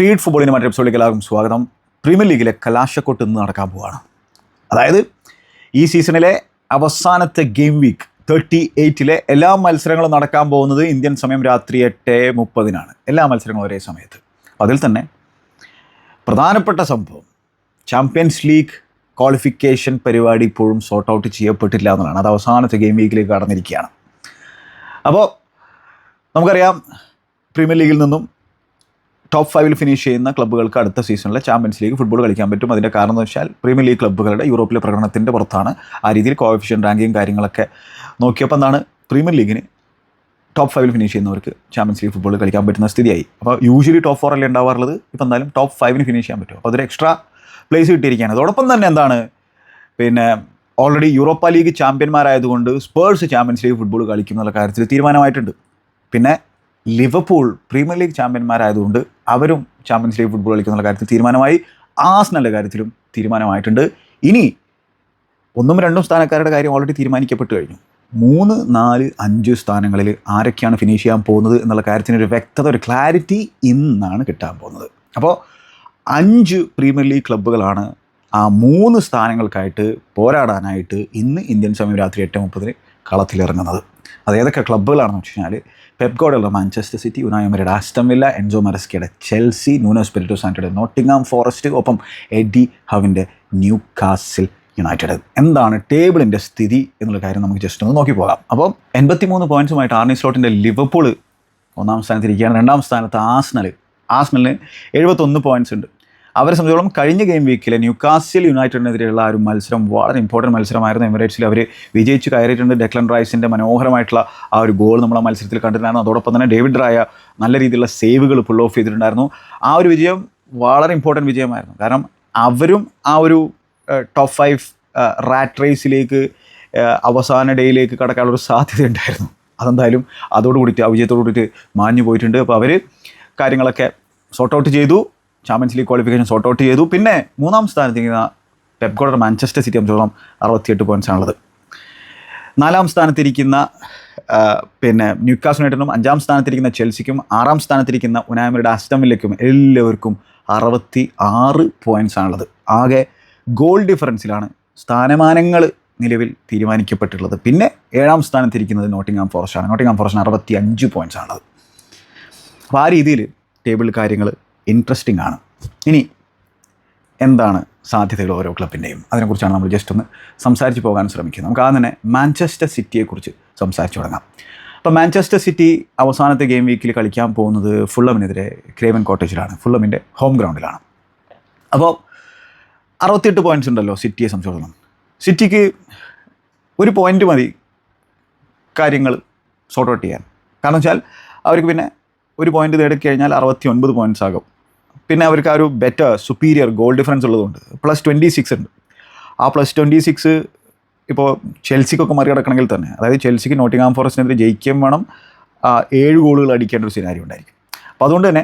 Feed ഫുട്ബോളിന് മറ്റൊരു എപ്പിസോഡിലേക്ക് എല്ലാവർക്കും സ്വാഗതം. പ്രീമിയർ ലീഗിലെ കലാശക്കൊട്ട് ഇന്ന് നടക്കാൻ പോവുകയാണ് അതായത് ഈ സീസണിലെ അവസാനത്തെ ഗെയിം വീക്ക് തേർട്ടി എയ്റ്റിലെ എല്ലാ മത്സരങ്ങളും നടക്കാൻ പോകുന്നത് ഇന്ത്യൻ സമയം രാത്രി എട്ട് മുപ്പതിനാണ്. എല്ലാ മത്സരങ്ങളും ഒരേ സമയത്ത്. അതിൽ തന്നെ പ്രധാനപ്പെട്ട സംഭവം ചാമ്പ്യൻസ് ലീഗ് ക്വാളിഫിക്കേഷൻ പരിപാടി ഇപ്പോഴും സോർട്ട് ഔട്ട് ചെയ്യപ്പെട്ടില്ല എന്നുള്ളതാണ്. അത് അവസാനത്തെ ഗെയിം വീക്കിലേക്ക് കടന്നിരിക്കുകയാണ്. അപ്പോൾ നമുക്കറിയാം പ്രീമിയർ ലീഗിൽ നിന്നും ടോപ്പ് ഫൈവിൽ ഫിനിഷ് ചെയ്യുന്ന ക്ലബ്ബുകൾക്ക് അടുത്ത സീസണിലെ ചാമ്പ്യൻസ് ലീഗ് ഫുട്ബോൾ കളിക്കാൻ പറ്റും. അതിന്റെ കാരണം എന്ന് വെച്ചാൽ പ്രീമിയർ ലീഗ് ക്ലബ്ബുകളുടെ യൂറോപ്പിലെ പ്രകടനത്തിന്റെ പുറത്താണ് ആ രീതിയിൽ കോഫിഷ്യൻ റാങ്കിങ് കാര്യങ്ങളൊക്കെ നോക്കിയപ്പോൾ എന്താണ്? പ്രീമിയർ ലീഗിന് ടോപ്പ് ഫൈവിൽ ഫിനിഷ് ചെയ്യുന്നവർക്ക് ചാമ്പ്യൻസ് ലീഗ് ഫുട്ബോൾ കളിക്കാൻ പറ്റുന്ന സ്ഥിതിയായി. അപ്പോൾ യൂഷ്വലി ടോപ്പ് ഫോർ അല്ലേ ഉണ്ടാവാറുള്ളത്? ഇപ്പോൾ എന്തായാലും ടോപ്പ് ഫൈവിന് ഫിനിഷ് ചെയ്യാൻ പറ്റും. അപ്പോൾ അതൊരു എക്സ്ട്രാ പ്ലേസ് കിട്ടിയിരിക്കുകയാണ് അതോടൊപ്പം തന്നെ എന്താണ്? പിന്നെ ഓൾറെഡി യൂറോപ്പ ലീഗ് ചാമ്പ്യന്മാരായതുകൊണ്ട് സ്പേഴ്സ് ചാമ്പ്യൻസ് ലീഗ് ഫുട്ബോൾ കളിക്കും എന്നുള്ള കാര്യത്തിൽ തീരുമാനമായിട്ടുണ്ട്. പിന്നെ ലിവർപൂൾ പ്രീമിയർ ലീഗ് ചാമ്പ്യന്മാരായതുകൊണ്ട് അവരും ചാമ്പ്യൻസ് ലീഗ് ഫുട്ബോൾ കളിക്കുന്ന കാര്യത്തിൽ തീരുമാനമായി. ആസ്നലിന്റെ കാര്യത്തിലും തീരുമാനമായിട്ടുണ്ട്. ഇനി ഒന്നും രണ്ടും സ്ഥാനക്കാരുടെ കാര്യം ഓൾറെഡി തീരുമാനിക്കപ്പെട്ട് കഴിഞ്ഞു. മൂന്ന് നാല് അഞ്ച് സ്ഥാനങ്ങളിൽ ആരൊക്കെയാണ് ഫിനിഷ് ചെയ്യാൻ പോകുന്നത് എന്നുള്ള കാര്യത്തിന് ഒരു വ്യക്തത ഒരു ക്ലാരിറ്റി ഇന്നാണ് കിട്ടാൻ പോകുന്നത്. അപ്പോൾ അഞ്ച് പ്രീമിയർ ലീഗ് ക്ലബ്ബുകളാണ് ആ മൂന്ന് സ്ഥാനങ്ങൾക്കായിട്ട് പോരാടാനായിട്ട് ഇന്ന് ഇന്ത്യൻ സമയം രാത്രി എട്ട് മുപ്പതിന് കളത്തിലിറങ്ങുന്നത്. അത് ഏതൊക്കെ ക്ലബ്ബുകളാണെന്ന് വെച്ച് കഴിഞ്ഞാൽ പെപ്ഗോഡുള്ള മാഞ്ചസ്റ്റർ സിറ്റി ഉനായമരുടെ ആസ്റ്റം വില്ല എൻജോ മറസ്കിയുടെ ചെൽസി നൂനോ സ്പിരിറ്റോ സാന്റയുടെ നോട്ടിംഗാം ഫോറസ്റ്റ് ഒപ്പം എഡി ഹവിന്റെ ന്യൂ കാസിൽ യുണൈറ്റഡ് എന്താണ് ടേബിളിന്റെ സ്ഥിതി എന്നുള്ള കാര്യം നമുക്ക് ജസ്റ്റ് ഒന്ന് നോക്കി പോകാം. അപ്പോൾ എൺപത്തി മൂന്ന് പോയിന്റ്സുമായിട്ട് ആർണി സ്ലോട്ടിന്റെ ലിവർപൂൾ ഒന്നാം സ്ഥാനത്തിരിക്കുകയാണ്. രണ്ടാം സ്ഥാനത്ത് ആസ്നൽ ആസ്നലിന് എഴുപത്തൊന്ന് പോയിന്റ്സ് ഉണ്ട്. അവരെ സംബന്ധിച്ചോളം കഴിഞ്ഞ ഗെയിം വീക്കിലെ ന്യൂകാസിൽ യുണൈറ്റഡിനെതിരെയുള്ള ആ ഒരു മത്സരം വളരെ ഇമ്പോർട്ടന്റ് മത്സരമായിരുന്നു എമിറേറ്റ്സിൽ അവർ വിജയിച്ച് കയറിയിട്ടുണ്ട് ഡെക്ലൻ റൈസിന്റെ മനോഹരമായിട്ടുള്ള ആ ഒരു ഗോൾ നമ്മൾ ആ മത്സരത്തിൽ കണ്ടിട്ടുണ്ടായിരുന്നു. അതോടൊപ്പം തന്നെ ഡേവിഡ് റായ നല്ല രീതിയിലുള്ള സേവുകൾ പുൾ ഓഫ് ചെയ്തിട്ടുണ്ടായിരുന്നു. ആ ഒരു വിജയം വളരെ ഇമ്പോർട്ടന്റ് വിജയമായിരുന്നു. കാരണം അവരും ആ ഒരു ടോപ്പ് ഫൈവ് റാറ്റ് റേസിലേക്ക് അവസാന ഡേയിലേക്ക് കടക്കാനുള്ളൊരു സാധ്യത ഉണ്ടായിരുന്നു. അതെന്തായാലും അതോടുകൂടിയിട്ട് ആ വിജയത്തോടു കൂടിയിട്ട് മാഞ്ഞു പോയിട്ടുണ്ട്. അപ്പോൾ അവർ കാര്യങ്ങളൊക്കെ സോർട്ട് ഔട്ട് ചെയ്തു. Champions League qualification sort out ചെയ്തു. പിന്നെ മൂന്നാം സ്ഥാനത്തിരിക്കുന്ന പെപ്കോഡർ മാഞ്ചസ്റ്റർ സിറ്റി സംബന്ധിച്ചോളം അറുപത്തിയെട്ട് പോയിൻസാണുള്ളത് നാലാം സ്ഥാനത്തിരിക്കുന്ന പിന്നെ ന്യൂക്കാസ് യുണൈറ്റഡിനും അഞ്ചാം സ്ഥാനത്തിരിക്കുന്ന ചെൽസിക്കും ആറാം സ്ഥാനത്തിരിക്കുന്ന ഉനാമരുടെ അസ്റ്റമിലേക്കും എല്ലാവർക്കും അറുപത്തി ആറ് പോയിൻസാണുള്ളത് ആകെ ഗോൾ ഡിഫറൻസിലാണ് സ്ഥാനമാനങ്ങൾ നിലവിൽ തീരുമാനിക്കപ്പെട്ടിട്ടുള്ളത്. പിന്നെ ഏഴാം സ്ഥാനത്തിരിക്കുന്നത് നോട്ടിംഗാം ഫോറസ്റ്റ് ആണ്. നോട്ടിംഗാം ഫോറസ്റ്റിന് അറുപത്തി അഞ്ച് പോയിൻസാണുള്ളത് അപ്പോൾ ആ രീതിയിൽ ടേബിൾ കാര്യങ്ങൾ ഇൻട്രസ്റ്റിംഗ് ആണ്. ഇനി എന്താണ് സാധ്യതകൾ ഓരോ ക്ലബിന്റെയും അതിനെക്കുറിച്ചാണ് നമ്മൾ ജസ്റ്റ് ഒന്ന് സംസാരിച്ച് പോകാൻ ശ്രമിക്കുന്നത്. നമുക്ക് ആദ്യം തന്നെ മാഞ്ചസ്റ്റർ സിറ്റിയെക്കുറിച്ച് സംസാരിച്ച് തുടങ്ങാം. അപ്പോൾ മാഞ്ചസ്റ്റർ സിറ്റി അവസാനത്തെ ഗെയിം വീക്കിൽ കളിക്കാൻ പോകുന്നത് ഫുള്ളമിനെതിരെ ക്രേവൻ കോട്ടേജിലാണ് ഫുള്ളമിന്റെ ഹോം ഗ്രൗണ്ടിലാണ് അപ്പോൾ അറുപത്തിയെട്ട് പോയിന്റ്സ് ഉണ്ടല്ലോ സിറ്റിയെ സംബന്ധിച്ചിടത്തോളം. സിറ്റിക്ക് ഒരു പോയിന്റ് മതി കാര്യങ്ങൾ സോർട്ട് ഔട്ട് ചെയ്യാൻ. കാരണം വെച്ചാൽ അവർക്ക് പിന്നെ ഒരു പോയിന്റ് നേടിക്കഴിഞ്ഞാൽ അറുപത്തി ഒൻപത് പോയിന്റ്സ് ആകും. പിന്നെ അവർക്ക് ആ ഒരു ബെറ്റർ സുപ്പീരിയർ ഗോൾ ഡിഫറൻസ് ഉള്ളതുകൊണ്ട് പ്ലസ് ട്വന്റി സിക്സ് ഉണ്ട്. ആ പ്ലസ് ട്വന്റി സിക്സ് ഇപ്പോൾ ചെൽസിക്കൊക്കെ മറികടക്കണമെങ്കിൽ തന്നെ അതായത് ചെൽസിക്ക് നോട്ടിംഗാം ഫോറസ്റ്റിനെതിരെ ജയിക്കുകയും വേണം. ഏഴ് ഗോളുകൾ അടിക്കേണ്ട ഒരു സിനാരി ഉണ്ടായിരിക്കും. അപ്പോൾ അതുകൊണ്ട് തന്നെ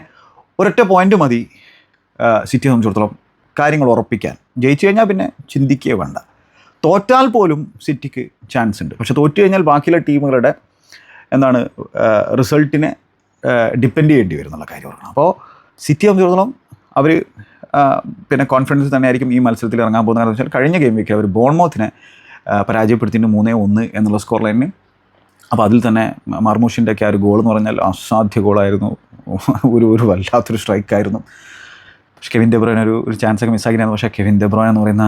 ഒരൊറ്റ പോയിന്റ് മതി സിറ്റിയെ സംബന്ധിച്ചിടത്തോളം കാര്യങ്ങൾ ഉറപ്പിക്കാൻ. ജയിച്ചു കഴിഞ്ഞാൽ പിന്നെ ചിന്തിക്കുകയേ വേണ്ട. തോറ്റാൽ പോലും സിറ്റിക്ക് ചാൻസ് ഉണ്ട്. പക്ഷെ തോറ്റു കഴിഞ്ഞാൽ ബാക്കിയുള്ള ടീമുകളുടെ എന്താണ് റിസൾട്ടിനെ ഡിപ്പെൻഡ് ചെയ്യേണ്ടി വരും എന്നുള്ള കാര്യം ഓർക്കണം അപ്പോൾ സിറ്റി സംബന്ധിച്ചിടത്തോളം അവർ പിന്നെ കോൺഫിഡൻസ് തന്നെയായിരിക്കും ഈ മത്സരത്തിൽ ഇറങ്ങാൻ പോകുന്ന കാരണം വെച്ചാൽ കഴിഞ്ഞ ഗെയിം വീക്കിൽ അവർ ബോൺമോത്തിനെ പരാജയപ്പെടുത്തിയിട്ട് മൂന്നേ ഒന്ന് എന്നുള്ള സ്കോർ ലൈനിന് അപ്പോൾ അതിൽ തന്നെ മർമൂഷിന്റെ ഒക്കെ ആ ഒരു ഗോൾ എന്ന് പറഞ്ഞാൽ അസാധ്യ ഗോളായിരുന്നു ഒരു ഒരു വല്ലാത്തൊരു സ്ട്രൈക്കായിരുന്നു പക്ഷേ കെവിൻ ഡെബ്രോയിൻ ഒരു ഒരു ചാൻസ് ഒക്കെ മിസ്സാക്കിയിരുന്നു പക്ഷേ കെവിൻ ഡെബ്രോയിൻ എന്ന് പറയുന്ന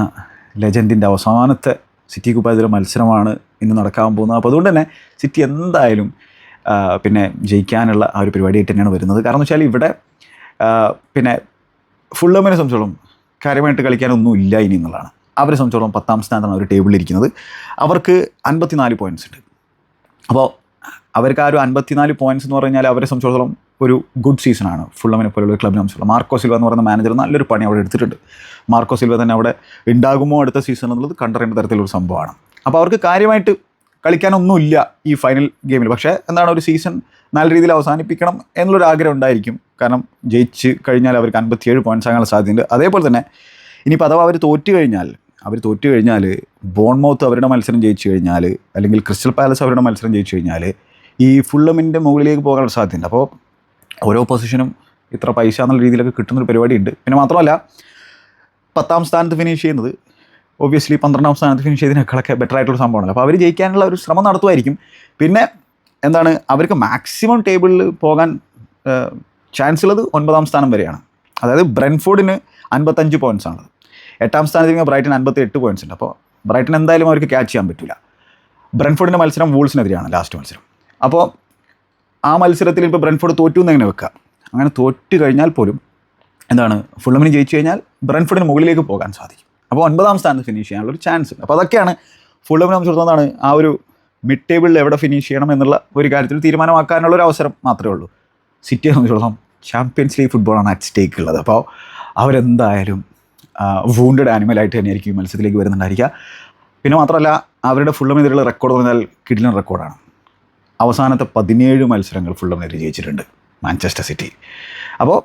ലെജൻഡിന്റെ അവസാനത്തെ സിറ്റി കുപ്പായത്തിലെ മത്സരമാണ് ഇന്ന് നടക്കാൻ പോകുന്നത്. അപ്പോൾ അതുകൊണ്ട് തന്നെ സിറ്റി എന്തായാലും പിന്നെ ജയിക്കാനുള്ള ആ ഒരു പരിപാടിയായിട്ട് തന്നെയാണ് വരുന്നത്. കാരണം വെച്ചാൽ ഇവിടെ പിന്നെ പിന്നെ ഫുള്ളമിനെ സംബന്ധിച്ചോളം കാര്യമായിട്ട് കളിക്കാനൊന്നും ഇല്ല ഇനി എന്നുള്ളതാണ്. അവരെ സംബന്ധിച്ചോളം പത്താം സ്ഥാനത്താണ് അവർ ടേബിളിൽ ഇരിക്കുന്നത്. അവർക്ക് അൻപത്തിനാല് പോയിന്റ്സ് ഉണ്ട്. അപ്പോൾ അവർക്ക് ആ ഒരു അൻപത്തിനാല് പോയിന്റ്സ് എന്ന് പറഞ്ഞാൽ അവരെ സംബന്ധിച്ചിടത്തോളം ഒരു ഗുഡ് സീസണാണ് ഫുള്ളമിനെ പോലുള്ള ക്ലബിനെ സംബന്ധിച്ചിടത്തോളം മാർക്കോ സിൽവ എന്ന് പറയുന്ന മാനേജർ നല്ലൊരു പണി അവിടെ എടുത്തിട്ടുണ്ട്. മാർക്കോ സിൽവ തന്നെ അവിടെ ഉണ്ടാകുമോ അടുത്ത സീസൺ എന്നുള്ളത് കണ്ടറിയേണ്ട തരത്തിലൊരു സംഭവമാണ്. അപ്പോൾ അവർക്ക് കാര്യമായിട്ട് കളിക്കാനൊന്നുമില്ല ഈ ഫൈനൽ ഗെയിമിൽ പക്ഷേ എന്താണ് ഒരു സീസൺ നല്ല രീതിയിൽ അവസാനിപ്പിക്കണം എന്നുള്ളൊരു ആഗ്രഹം ഉണ്ടായിരിക്കും. കാരണം ജയിച്ച് കഴിഞ്ഞാൽ അവർക്ക് അൻപത്തിയേഴ് പോയിന്റ്സ് ആകാനുള്ള സാധ്യതയുണ്ട്. അതേപോലെ തന്നെ ഇനിയിപ്പോൾ അഥവാ അവർ തോറ്റു കഴിഞ്ഞാൽ അവർ തോറ്റു കഴിഞ്ഞാൽ ബോൺമൗത്ത് അവരുടെ മത്സരം ജയിച്ചു കഴിഞ്ഞാൽ അല്ലെങ്കിൽ ക്രിസ്റ്റൽ പാലസ് അവരുടെ മത്സരം ജയിച്ചു കഴിഞ്ഞാൽ ഈ ഫുള്ളമിന്റെ മുകളിലേക്ക് പോകാനുള്ള സാധ്യതയുണ്ട്. അപ്പോൾ ഓരോ പൊസിഷനും ഇത്ര പൈസ എന്നുള്ള രീതിയിലൊക്കെ കിട്ടുന്നൊരു പരിപാടിയുണ്ട്. പിന്നെ മാത്രമല്ല പത്താം സ്ഥാനത്ത് ഫിനിഷ് ചെയ്യുന്നത് ഒബ്വിയസ്ലി പന്ത്രണ്ടാം സ്ഥാനത്ത് ഫിനിഷ് ചെയ്തതിനേക്കാളൊക്കെ ബെറ്റർ ആയിട്ടുള്ള സംഭവമാണല്ലോ. അപ്പോൾ അവർ ജയിക്കാനുള്ള ഒരു ശ്രമം നടത്തുമായിരിക്കും. പിന്നെ എന്താണ് അവർക്ക് മാക്സിമം ടേബിളിൽ പോകാൻ ചാൻസ് ഉള്ളത് ഒൻപതാം സ്ഥാനം വരെയാണ്. അതായത് ബ്രെൻഫോർഡിന് അൻപത്തഞ്ച് പോയിൻസ് ആണ്. എട്ടാം സ്ഥാനത്ത് ബ്രൈറ്റൺ അൻപത്തി എട്ട് പോയിൻസ് ഉണ്ട്. അപ്പോൾ ബ്രൈറ്റൺ എന്തായാലും അവർക്ക് ക്യാച്ച് ചെയ്യാൻ പറ്റില്ല ബ്രെൻഫോർഡിന്റെ മത്സരം വൂൾസിനെതിരെയാണ് ലാസ്റ്റ് മത്സരം. അപ്പോൾ ആ മത്സരത്തിൽ ഇപ്പോൾ ബ്രെൻഫോർഡ് തോറ്റു എന്ന് എങ്ങനെ വെക്കുക? അങ്ങനെ തോറ്റു കഴിഞ്ഞാൽ പോലും എന്താണ് ഫുള്ളമിന് ജയിച്ചു കഴിഞ്ഞാൽ ബ്രെൻഫോർഡിന് മുകളിലേക്ക് പോകാൻ സാധിക്കും. അപ്പോൾ ഒൻപതാം സ്ഥാനത്ത് ഫിനിഷ് ചെയ്യാനുള്ള ഒരു ചാൻസ് ഉണ്ട്. അപ്പോൾ അതൊക്കെയാണ് ഫുള്ളമിനെ സംബന്ധിച്ചിടത്തോളം ആ ഒരു മിഡ് ടേബിളിൽ എവിടെ ഫിനിഷ് ചെയ്യണം എന്നുള്ള ഒരു കാര്യത്തിൽ തീരുമാനമാക്കാനുള്ള ഒരു അവസരം മാത്രമേ ഉള്ളൂ. സിറ്റിയെ സംബന്ധിച്ചിടത്തോളം ചാമ്പ്യൻസ് ലീഗ് ഫുട്ബോളാണ് അറ്റ് സ്റ്റേക്ക് ഉള്ളത്. അപ്പോൾ അവരെന്തായാലും വൂണ്ടഡ് ആനിമലായിട്ട് തന്നെയായിരിക്കും ഈ മത്സരത്തിലേക്ക് വരുന്നുണ്ടായിരിക്കുക. പിന്നെ മാത്രമല്ല അവരുടെ ഫുള്ളമെതിരെയുള്ള റെക്കോർഡ് പറഞ്ഞാൽ കിഡിലൻ റെക്കോർഡാണ് അവസാനത്തെ പതിനേഴ് മത്സരങ്ങൾ ഫുള്ളമെതിരെ ജയിച്ചിട്ടുണ്ട് മാഞ്ചസ്റ്റർ സിറ്റി അപ്പോൾ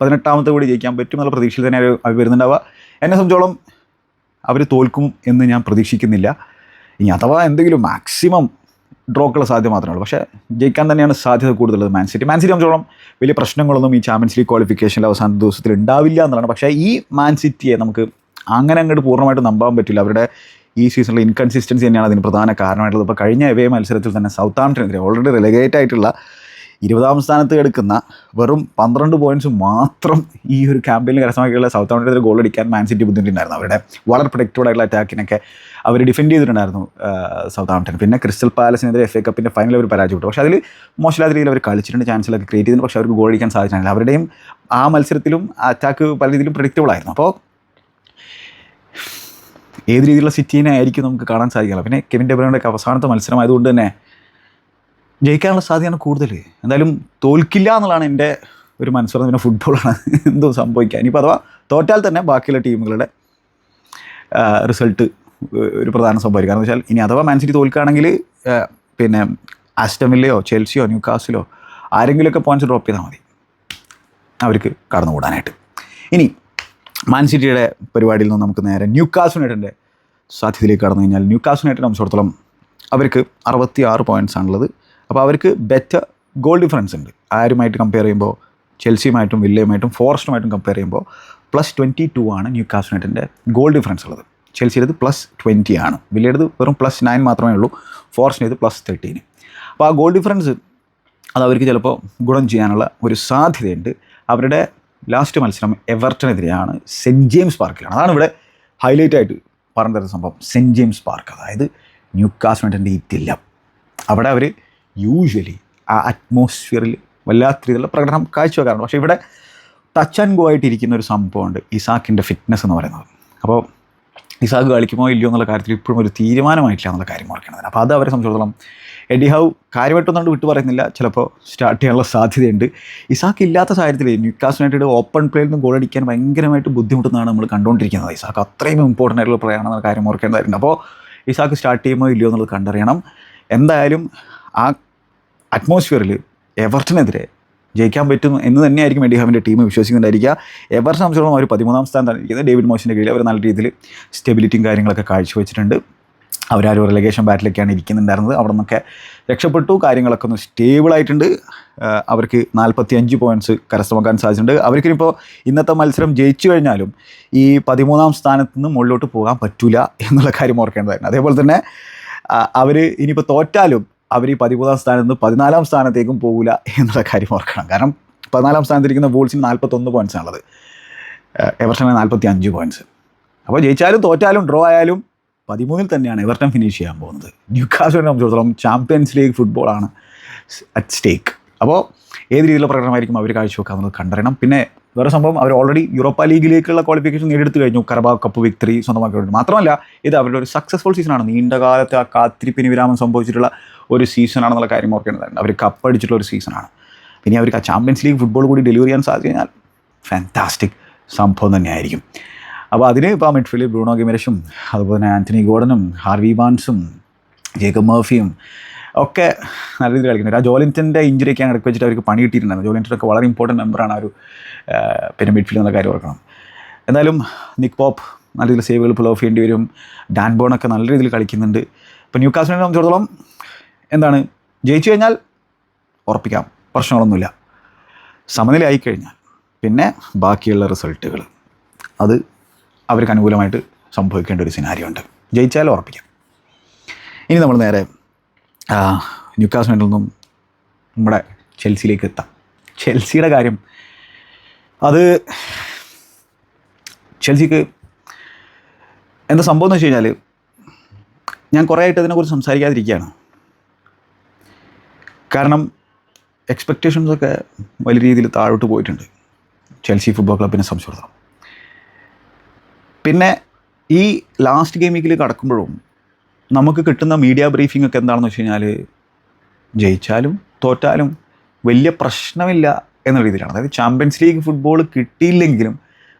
പതിനെട്ടാമത്തെ കൂടി ജയിക്കാൻ പറ്റും എന്നുള്ള പ്രതീക്ഷയിൽ തന്നെ അവർ വരുന്നുണ്ടാവുക. എന്നെ സംബന്ധിച്ചോളം അവർ തോൽക്കും എന്ന് ഞാൻ പ്രതീക്ഷിക്കുന്നില്ല. ഇനി അഥവാ എന്തെങ്കിലും മാക്സിമം ഡ്രോക്കുള്ള സാധ്യത മാത്രമേ ഉള്ളൂ. പക്ഷേ ജയിക്കാൻ തന്നെയാണ് സാധ്യത കൂടുതലുള്ളത് മാൻ സിറ്റി മാൻ വലിയ പ്രശ്നങ്ങളൊന്നും ഈ ചാമ്പ്യൻസ് ലീഗ് ക്വാളിഫിക്കേഷനിൽ അവസാന ദിവസത്തിൽ ഉണ്ടാവില്ല എന്നുള്ളതാണ്. പക്ഷേ ഈ മാൻ സിറ്റിയെ നമുക്ക് അങ്ങനെ അങ്ങോട്ട് പൂർണമായിട്ട് നമ്പാൻ പറ്റില്ല. അവരുടെ ഈ സീസണിലെ ഇൻകൺസിസ്റ്റൻസി തന്നെയാണ് അതിന് പ്രധാന കാരണമായിട്ടുള്ളത്. ഇപ്പോൾ കഴിഞ്ഞ എവേ മത്സരത്തിൽ തന്നെ സൗത്ത് ആംപ്ടനെതിരെ ഓൾറെഡി റിലഗേറ്റ് ആയിട്ടുള്ള ഇരുപതാം സ്ഥാനത്ത് എടുക്കുന്ന വെറും പന്ത്രണ്ട് പോയിന്റ്സ് മാത്രം ഈ ഒരു ക്യാമ്പയിനിൽ കരസ്ഥമാക്കിയുള്ള സൗത്ത് ആഫ്രിക്കയിൽ ഗോൾ അടിക്കാൻ മാൻ സിറ്റി ബുദ്ധിമുട്ടുണ്ടായിരുന്നു. അവരുടെ വളരെ പ്രൊട്ടക്റ്റഡ് ആയിട്ടുള്ള അറ്റാക്കിനൊക്കെ അവർ ഡിഫെൻഡ് ചെയ്തിട്ടുണ്ടായിരുന്നു സൗത്ത് ആംപ്ടൺ പിന്നെ ക്രിസ്റ്റൽ പാലസിനെതിരെ എഫ് എ കപ്പിന്റെ ഫൈനൽ അവർ പരാജയപ്പെട്ടു. പക്ഷേ അതിൽ മോശമില്ലാത്ത രീതിയിൽ അവർ കളിച്ചിട്ടുണ്ട് ചാൻസിലൊക്കെ ക്രിയേറ്റ് ചെയ്തിട്ടുണ്ട് പക്ഷേ അവർക്ക് ഗോൾ അടിക്കാൻ സാധിച്ചിട്ടില്ല അവരുടെയും ആ മത്സരത്തിലും അറ്റാക്ക് പല രീതിയിലും പ്രൊഡിക്റ്റബിൾ ആയിരുന്നു. അപ്പോൾ ഏത് രീതിയിലുള്ള സിറ്റീനെ ആയിരിക്കും നമുക്ക് കാണാൻ സാധിക്കില്ല പിന്നെ കെവിൻ ഡെബ്രയുടെ അവസാനത്തെ മത്സരമായതുകൊണ്ട് തന്നെ ജയിക്കാനുള്ള സാധ്യതയാണ് കൂടുതൽ. എന്തായാലും തോൽക്കില്ല എന്നുള്ളതാണ് എന്റെ ഒരു മനസ്സുറന്ന് പിന്നെ ഫുട്ബോളാണ് എന്തോ സംഭവിക്കുക ഇനിയിപ്പോൾ അഥവാ തോറ്റാൽ തന്നെ ബാക്കിയുള്ള ടീമുകളുടെ റിസൾട്ട് ഒരു പ്രധാന സംഭവമായിരിക്കും. കാരണം വെച്ചാൽ ഇനി അഥവാ മാൻസിറ്റി തോൽക്കുകയാണെങ്കിൽ പിന്നെ ആസ്റ്റമിലെയോ ചെൽസിയോ ന്യൂകാസിലോ ആരെങ്കിലുമൊക്കെ പോയിന്റ്സ് ഡ്രോപ്പ് ചെയ്താൽ മതി. അവർക്ക് കടന്നുകൂടാനായിട്ട്. ഇനി മാൻസിറ്റിയുടെ പരിപാടിയിൽ നിന്ന് നമുക്ക് നേരെ ന്യൂക്കാസ് യുണൈറ്റഡിന്റെ സാധ്യതയിലേക്ക് കടന്നു കഴിഞ്ഞാൽ ന്യൂക്കാസ് യുണൈറ്റഡിനെ സംബന്ധിച്ചിടത്തോളം അവർക്ക് അറുപത്തി ആറ് പോയിന്റ്സ് ആണുള്ളത്. അപ്പോൾ അവർക്ക് ബെറ്റർ ഗോൾ ഡിഫറൻസ് ഉണ്ട്. ആരുമായിട്ട് കമ്പയർ ചെയ്യുമ്പോൾ ചെൽസിയുമായിട്ടും വില്ലയുമായിട്ടും ഫോറസ്റ്റുമായിട്ടും കമ്പയർ ചെയ്യുമ്പോൾ പ്ലസ് ട്വന്റി ടു ആണ് ന്യൂ കാസ്റ്റിനേറ്റിന്റെ ഗോൾ ഡിഫറൻസ് ഉള്ളത്. ചെൽസിയുടേത് പ്ലസ് ട്വന്റി ആണ്. വില്ലയുടേത് വെറും പ്ലസ് നയൻ മാത്രമേ ഉള്ളൂ. ഫോറസ്റ്റിന്റേത് പ്ലസ് തേർട്ടീന് അപ്പോൾ ആ ഗോൾ ഡിഫറൻസ് അത് അവർക്ക് ചിലപ്പോൾ ഗുണം ചെയ്യാനുള്ള ഒരു സാധ്യതയുണ്ട്. അവരുടെ ലാസ്റ്റ് മത്സരം എവർട്ടനെതിരെയാണ് സെന്റ് ജെയിംസ് പാർക്കിലാണ്. അതാണ് ഇവിടെ ഹൈലൈറ്റ് ആയിട്ട് പറഞ്ഞു തരുന്ന സംഭവം. സെന്റ് ജെയിംസ് പാർക്ക് അതായത് ന്യൂ യുണൈറ്റഡിന്റെ ഈ അവിടെ അവർ യൂഷ്വലി ആ അറ്റ്മോസ്ഫിയറിൽ വല്ലാത്ത രീതിയിലുള്ള പ്രകടനം കാഴ്ചവെക്കാറുണ്ട്. പക്ഷേ ഇവിടെ ടച്ച് ആൻഡ് ഗോ ആയിട്ടിരിക്കുന്ന ഒരു സംഭവമുണ്ട്. ഇസാക്കിന്റെ ഫിറ്റ്നസ് എന്ന് പറയുന്നത്. അപ്പോൾ ഇസാഖ് കളിക്കുമോ ഇല്ലയോ എന്നുള്ള കാര്യത്തിൽ ഇപ്പോഴും ഒരു തീരുമാനമായിട്ടില്ല എന്നുള്ള കാര്യം ഓർക്കേണ്ടത് അപ്പോൾ അത് അവരെ സംബന്ധിച്ചിടത്തോളം എഡി ഹൗ കാര്യമായിട്ടൊന്നും വിട്ടു പറയുന്നില്ല. ചിലപ്പോൾ സ്റ്റാർട്ട് ചെയ്യാനുള്ള സാധ്യതയുണ്ട്. ഇസാക്ക് ഇല്ലാത്ത സാഹചര്യത്തിൽ ന്യൂക്കാസ് യുണൈറ്റഡ് ഓപ്പൺ പ്ലേയിൽ നിന്ന് ഗോൾ അടിക്കാൻ ഭയങ്കരമായിട്ട് ബുദ്ധിമുട്ടുന്നതാണ് നമ്മൾ കണ്ടുകൊണ്ടിരിക്കുന്നത്. ഇസാക്ക് അത്രയും ഇമ്പോർട്ടന്റ് ആയിട്ടുള്ള പ്ലേ ആണെന്നുള്ള കാര്യം ഓർക്കേണ്ടതായിട്ടുണ്ട്. അപ്പോൾ ഇസാക്ക് സ്റ്റാർട്ട് ചെയ്യുമോ ഇല്ലയോ എന്നുള്ളത് കണ്ടറിയണം. എന്തായാലും ആ അറ്റ്മോസ്ഫിയറിൽ എവർട്ടനെതിരെ ജയിക്കാൻ പറ്റും എന്ന് തന്നെയായിരിക്കും എഡി ഹവിന്റെ ടീം വിശ്വസിക്കുന്നുണ്ടായിരിക്കുക എവർട്ടനെ സംബന്ധിച്ചിടത്തോളം അവർ പതിമൂന്നാം സ്ഥാനത്താണ് ഇരിക്കുന്നത്. ഡേവിഡ് മോഷിന്റെ കീഴിൽ അവർ നല്ല രീതിയിൽ സ്റ്റെബിലിറ്റിയും കാര്യങ്ങളൊക്കെ കാഴ്ചവെച്ചിട്ടുണ്ട്. അവരാരും റിലഗേഷൻ ബാറ്റിലൊക്കെയാണ് ഇരിക്കുന്നുണ്ടായിരുന്നത്. അവിടെ നിന്നൊക്കെ രക്ഷപ്പെട്ടു. കാര്യങ്ങളൊക്കെ ഒന്ന് സ്റ്റേബിളായിട്ടുണ്ട് അവർക്ക് നാൽപ്പത്തി അഞ്ച് പോയിന്റ്സ് കരസ്ഥമാക്കാൻ സാധിച്ചിട്ടുണ്ട്. അവർക്കിനിപ്പോൾ ഇന്നത്തെ മത്സരം ജയിച്ചു കഴിഞ്ഞാലും ഈ പതിമൂന്നാം സ്ഥാനത്ത് നിന്ന് മുകളിലോട്ട് പോകാൻ പറ്റില്ല എന്നുള്ള കാര്യം ഓർക്കേണ്ടതായിരുന്നു. അതേപോലെ തന്നെ അവർ ഇനിയിപ്പോൾ തോറ്റാലും അവർ ഈ പതിമൂന്നാം സ്ഥാനത്ത് നിന്ന് പതിനാലാം സ്ഥാനത്തേക്കും പോകില്ല എന്നുള്ള കാര്യം ഓർക്കണം. കാരണം പതിനാലാം സ്ഥാനത്തിരിക്കുന്ന വോൾസിന് നാൽപ്പത്തൊന്ന് പോയിന്റ്സ് ആണുള്ളത്. എവർട്ടന് നാൽപ്പത്തി അഞ്ച് പോയിന്റ്സ് അപ്പോൾ ജയിച്ചാലും തോറ്റാലും ഡ്രോ ആയാലും പതിമൂന്നിൽ തന്നെയാണ് എവർട്ടൺ ഫിനിഷ് ചെയ്യാൻ പോകുന്നത്. ന്യൂക്കാസിനെ സംബന്ധിച്ചിടത്തോളം ചാമ്പ്യൻസ് ലീഗ് ഫുട്ബോളാണ് അറ്റ് സ്റ്റേക്ക് അപ്പോൾ ഏത് രീതിയിലുള്ള പ്രകടനമായിരിക്കും അവർ കാഴ്ചവെക്കുക എന്നുള്ളത് കണ്ടറിയണം. പിന്നെ വേറെ സംഭവം അവർ ഓൾറെഡി യൂറോപ്പ ലീഗിലേക്കുള്ള ക്വാളിഫിക്കേഷൻ നേടിയെടുത്ത് കഴിഞ്ഞു. കറബാ കപ്പ് വിക്ടറി സ്വന്തമാക്കിയിട്ടുണ്ട് മാത്രമല്ല ഇത് അവരുടെ ഒരു സക്സസ്ഫുൾ സീസണാണ് നീണ്ട കാലത്തെ ആ കാത്തിരിപ്പിന് വിരാമം സംഭവിച്ചിട്ടുള്ള ഒരു സീസണാണെന്നുള്ള കാര്യം ഓർക്കേണ്ടതുണ്ട്. അവർ കപ്പ് അടിച്ചിട്ടുള്ള ഒരു സീസണാണ്. പിന്നെ അവർക്ക് ആ ചാമ്പ്യൻസ് ലീഗ് ഫുട്ബോൾ കൂടി ഡെലിവർ ചെയ്യാൻ സാധിച്ചു കഴിഞ്ഞാൽ ഫാന്റാസ്റ്റിക് സംഭവം തന്നെയായിരിക്കും. അപ്പോൾ അതിന് ഇപ്പോൾ മിഡ്ഫീൽഡിൽ ബ്രൂണോ ഗിമരഷും അതുപോലെ തന്നെ ആന്റണി ഗോർഡനും ഹാർവി ബാൻസും ജേക്കബ് മേഫിയും ഒക്കെ നല്ല രീതിയിൽ കളിക്കുന്നുണ്ട്. ആ ജോലിന്റന്റെ ഇഞ്ചുറി ഒക്കെ ഇടയ്ക്ക് വെച്ചിട്ട് അവർക്ക് പണി കിട്ടിയിട്ടുണ്ടായിരുന്നു ജോലിന്റൊക്കെ വളരെ ഇമ്പോർട്ടന്റ് മെമ്പറാണ് ആ ഒരു പിന്നെ മിഡ്ഫീൽഡ് എന്നുള്ള കാര്യം ഓർക്കണം. എന്തായാലും നിക് പോപ്പ് നല്ല രീതിയിൽ സേവുകൾ പുൾ ഓഫ് ചെയ്യേണ്ടി വരും. ഡാൻ ബോണൊക്കെ നല്ല രീതിയിൽ കളിക്കുന്നുണ്ട്. ഇപ്പോൾ ന്യൂ കാസ്റ്റിനെ സംബന്ധിച്ചിടത്തോളം എന്താണ്? ജയിച്ചു കഴിഞ്ഞാൽ ഉറപ്പിക്കാം. പ്രശ്നങ്ങളൊന്നുമില്ല. സമനിലയായി കഴിഞ്ഞാൽ. പിന്നെ ബാക്കിയുള്ള റിസൾട്ടുകൾ. അത് അവർക്ക് അനുകൂലമായിട്ട് സംഭവിക്കേണ്ട ഒരു സിനാരിയോ ഉണ്ട്. ജയിച്ചാലും ഉറപ്പിക്കാം. ഇനി നമ്മൾ നേരെ ന്യൂക്കാസിനിൽ നിന്നും നമ്മുടെ ചെൽസിയിലേക്ക് എത്താം. ചെൽസിയുടെ കാര്യം. അത് ചെൽസിക്ക് എന്താ സംഭവം എന്ന് വെച്ച് കഴിഞ്ഞാൽ ഞാൻ കുറേ ആയിട്ട് ഇതിനെക്കുറിച്ച് സംസാരിക്കാതിരിക്കുകയാണ്. കാരണം എക്സ്പെക്റ്റേഷൻസൊക്കെ വലിയ രീതിയിൽ താഴോട്ട് പോയിട്ടുണ്ട്. ചെൽസി ഫുട്ബോൾ ക്ലബിനെ സംബന്ധിച്ചിടത്തോളം. പിന്നെ ഈ ലാസ്റ്റ് ഗെയിം വീക്കിൽ കടക്കുമ്പോഴും നമുക്ക് കിട്ടുന്ന മീഡിയ ബ്രീഫിംഗ് ഒക്കെ എന്താണെന്ന് വെച്ച് കഴിഞ്ഞാൽ ജയിച്ചാലും തോറ്റാലും വലിയ പ്രശ്നമില്ല എന്ന രീതിയിലാണ്. അതായത് ചാമ്പ്യൻസ് ലീഗ് ഫുട്ബോൾ കിട്ടിയില്ലെങ്കിലും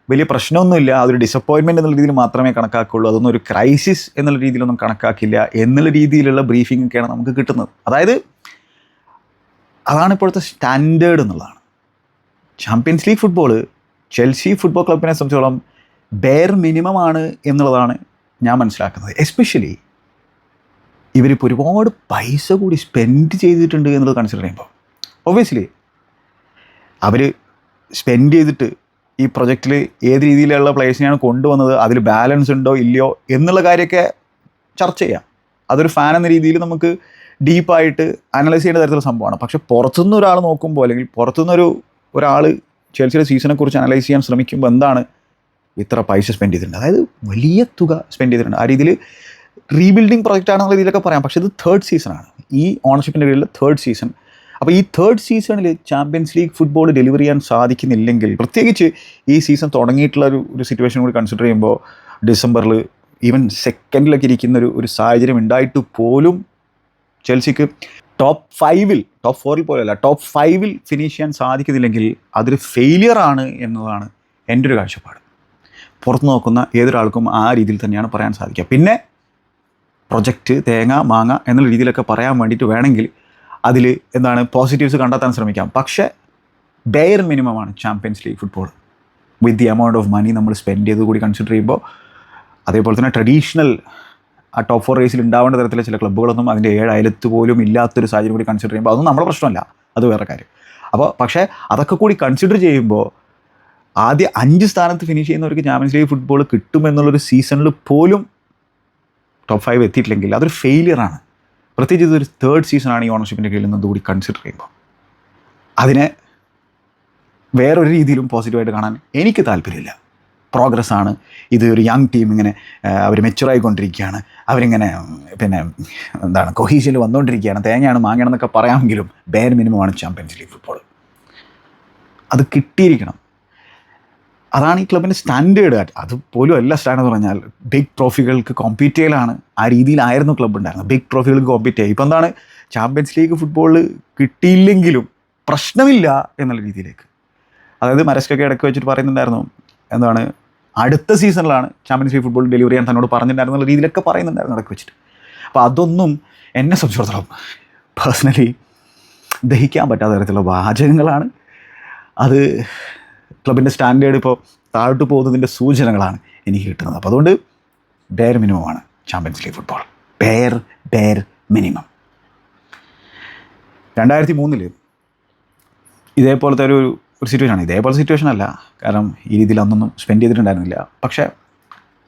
വലിയ പ്രശ്നമൊന്നുമില്ല. അതൊരു ഡിസപ്പോയിൻമെന്റ് എന്നുള്ള രീതിയിൽ മാത്രമേ കണക്കാക്കുള്ളൂ. അതൊന്നും ഒരു ക്രൈസിസ് എന്നുള്ള രീതിയിലൊന്നും കണക്കാക്കില്ല എന്നുള്ള രീതിയിലുള്ള ബ്രീഫിംഗ് ഒക്കെയാണ് നമുക്ക് കിട്ടുന്നത്. അതായത് അതാണ് ഇപ്പോഴത്തെ സ്റ്റാൻഡേർഡ് എന്നുള്ളതാണ്. Champions League football Chelsea football ക്ലബിനെ സംബന്ധിച്ചോളം ബെയർ മിനിമമാണ് എന്നുള്ളതാണ് ഞാൻ മനസ്സിലാക്കുന്നത്. എസ്പെഷ്യലി ഇവരിപ്പോൾ ഒരുപാട് പൈസ കൂടി സ്പെൻഡ് ചെയ്തിട്ടുണ്ട് എന്നുള്ളത് കൺസിഡർ ചെയ്യുമ്പോൾ. ഒബ്വിയസ്ലി അവർ സ്പെൻഡ് ചെയ്തിട്ട് ഈ പ്രൊജക്റ്റിൽ ഏത് രീതിയിലുള്ള പ്ലേസിനെയാണ് കൊണ്ടുവന്നത് അതിൽ ബാലൻസ് ഉണ്ടോ ഇല്ലയോ എന്നുള്ള കാര്യമൊക്കെ ചർച്ച ചെയ്യാം. അതൊരു ഫാൻ എന്ന രീതിയിൽ നമുക്ക് ഡീപ്പായിട്ട് അനലൈസ് ചെയ്യേണ്ട തരത്തിലുള്ള സംഭവമാണ്. പക്ഷെ പുറത്തുനിന്ന് ഒരാൾ നോക്കുമ്പോൾ അല്ലെങ്കിൽ പുറത്തുനിന്നൊരു ഒരാൾ ചെൽസിയുടെ സീസണെക്കുറിച്ച് അനലൈസ് ചെയ്യാൻ ശ്രമിക്കുമ്പോൾ എന്താണ് ഇത്ര പൈസ സ്പെൻഡ് ചെയ്തിട്ടുണ്ട്. അതായത് വലിയ തുക സ്പെൻഡ് ചെയ്തിട്ടുണ്ട്. ആ രീതിയിൽ റീബിൽഡിംഗ് പ്രൊജക്റ്റ് ആണെന്നുള്ള രീതിയിലൊക്കെ പറയാം. പക്ഷേ ഇത് തേർഡ് സീസണാണ് ഈ ഓണർഷിപ്പിന്റെ കീഴിൽ തേർഡ് സീസൺ അപ്പോൾ ഈ തേർഡ് സീസണിൽ ചാമ്പ്യൻസ് ലീഗ് ഫുട്ബോൾ ഡെലിവറി ചെയ്യാൻ സാധിക്കുന്നില്ലെങ്കിൽ പ്രത്യേകിച്ച് ഈ സീസൺ തുടങ്ങിയിട്ടുള്ള ഒരു ഒരു സിറ്റുവേഷൻ കൂടി കൺസിഡർ ചെയ്യുമ്പോൾ ഡിസംബറിൽ ഈവൻ സെക്കൻഡിലൊക്കെ ഇരിക്കുന്ന ഒരു ഒരു സാഹചര്യം ഉണ്ടായിട്ട് പോലും ചെൽസിക്ക് ടോപ്പ് ഫൈവിൽ ടോപ്പ് ഫോറിൽ പോലെയല്ല ടോപ്പ് ഫൈവിൽ ഫിനിഷ് ചെയ്യാൻ സാധിക്കുന്നില്ലെങ്കിൽ അതൊരു ഫെയിലിയർ ആണ് എന്നതാണ് എന്റെ ഒരു കാഴ്ചപ്പാട്. പുറത്ത് നോക്കുന്ന ഏതൊരാൾക്കും ആ രീതിയിൽ തന്നെയാണ് പറയാൻ സാധിക്കുക. പിന്നെ പ്രൊജക്റ്റ് തേങ്ങ മാങ്ങ എന്നുള്ള രീതിയിലൊക്കെ പറയാൻ വേണ്ടിയിട്ട് വേണമെങ്കിൽ അതിൽ എന്താണ് പോസിറ്റീവ്സ് കണ്ടെത്താൻ ശ്രമിക്കാം. പക്ഷേ bare മിനിമമാണ് Champions League football with the amount of money നമ്മൾ സ്പെൻഡ് ചെയ്ത് കൂടി കൺസിഡർ ചെയ്യുമ്പോൾ അതേപോലെ തന്നെ ട്രഡീഷണൽ ആ ടോപ്പ് ഫോർ റേസിൽ ഉണ്ടാവേണ്ട തരത്തിലെ ചില ക്ലബ്ബുകളൊന്നും അതിന്റെ ഏഴ് അയലത്ത് പോലും ഇല്ലാത്തൊരു സാഹചര്യം കൂടി കൺസിഡർ ചെയ്യുമ്പോൾ അതൊന്നും നമ്മുടെ പ്രശ്നമല്ല. അത് വേറെ കാര്യം. അപ്പോൾ പക്ഷേ അതൊക്കെ കൂടി കൺസിഡർ ചെയ്യുമ്പോൾ ആദ്യ അഞ്ച് സ്ഥാനത്ത് ഫിനിഷ് ചെയ്യുന്നവർക്ക് ചാമ്പ്യൻസ് ലീഗ് ഫുട്ബോൾ കിട്ടുമെന്നുള്ളൊരു സീസണിൽ പോലും ടോപ്പ് ഫൈവ് എത്തിയിട്ടില്ലെങ്കിൽ അതൊരു ഫെയിലിയറാണ് പ്രത്യേകിച്ച് ഇതൊരു തേർഡ് സീസണാണ് ഈ ഓണർഷിപ്പിന്റെ കീഴിൽ നിന്ന് കൂടി കൺസിഡർ ചെയ്യുമ്പോൾ. അതിനെ വേറൊരു രീതിയിലും പോസിറ്റീവായിട്ട് കാണാൻ എനിക്ക് താല്പര്യമില്ല. പ്രോഗ്രസ് ആണ്. ഇത് ഒരു യങ് ടീം ഇങ്ങനെ അവർ മെച്ചുറായിക്കൊണ്ടിരിക്കുകയാണ് അവരിങ്ങനെ പിന്നെ എന്താണ് കൊഹീഷനിൽ വന്നുകൊണ്ടിരിക്കുകയാണ് തേങ്ങയാണ് മാങ്ങണമെന്നൊക്കെ പറയാമെങ്കിലും ബെയർ മിനിമമാണ് ചാമ്പ്യൻസ് ലീഗ് ഫുട്ബോൾ അത് കിട്ടിയിരിക്കണം. അതാണ് ഈ ക്ലബിന്റെ സ്റ്റാൻഡേർഡ് അത് പോലും അല്ല സ്റ്റാൻഡേർഡ് പറഞ്ഞാൽ ബിഗ് ട്രോഫികൾക്ക് കോമ്പീറ്റ് ചെയ്യലാണ്. ആ രീതിയിലായിരുന്നു ക്ലബ് ഉണ്ടായിരുന്നത്. ബിഗ് ട്രോഫികൾക്ക് കോമ്പീറ്റ് ചെയ്യുക ഇപ്പം എന്താണ് ചാമ്പ്യൻസ് ലീഗ് ഫുട്ബോൾ കിട്ടിയില്ലെങ്കിലും പ്രശ്നമില്ല എന്നുള്ള രീതിയിലേക്ക്. അതായത് മരസ്കൊക്കെ ഇടയ്ക്ക് വെച്ചിട്ട് പറയുന്നുണ്ടായിരുന്നു എന്താണ് അടുത്ത സീസണിലാണ് ചാമ്പ്യൻസ് ലീഗ് ഫുട്ബോൾ ഡെലിവറി ചെയ്യാൻ തന്നോട് പറഞ്ഞിട്ടുണ്ടായിരുന്നു രീതിയിലൊക്കെ പറയുന്നുണ്ടായിരുന്നു ഇടയ്ക്ക് വെച്ചിട്ട്. അപ്പോൾ അതൊന്നും എന്നെ സംബന്ധിച്ചിടത്തോളം പേഴ്സണലി ദഹിക്കാൻ പറ്റാത്ത തരത്തിലുള്ള വാചകങ്ങളാണ്. അത് ക്ലബിന്റെ സ്റ്റാൻഡേർഡ് ഇപ്പോൾ താഴോട്ട് പോകുന്നതിന്റെ സൂചനകളാണ് എനിക്ക് കിട്ടുന്നത്. അപ്പോൾ അതുകൊണ്ട് bare മിനിമമാണ് Champions League football bare bare minimum രണ്ടായിരത്തി മൂന്നിൽ ഇതേപോലത്തെ ഒരു ഒരു സിറ്റുവേഷനാണ് ഇതേപോലെ സിറ്റുവേഷൻ അല്ല. കാരണം ഈ രീതിയിൽ അന്നൊന്നും സ്പെൻഡ് ചെയ്തിട്ടുണ്ടായിരുന്നില്ല. പക്ഷേ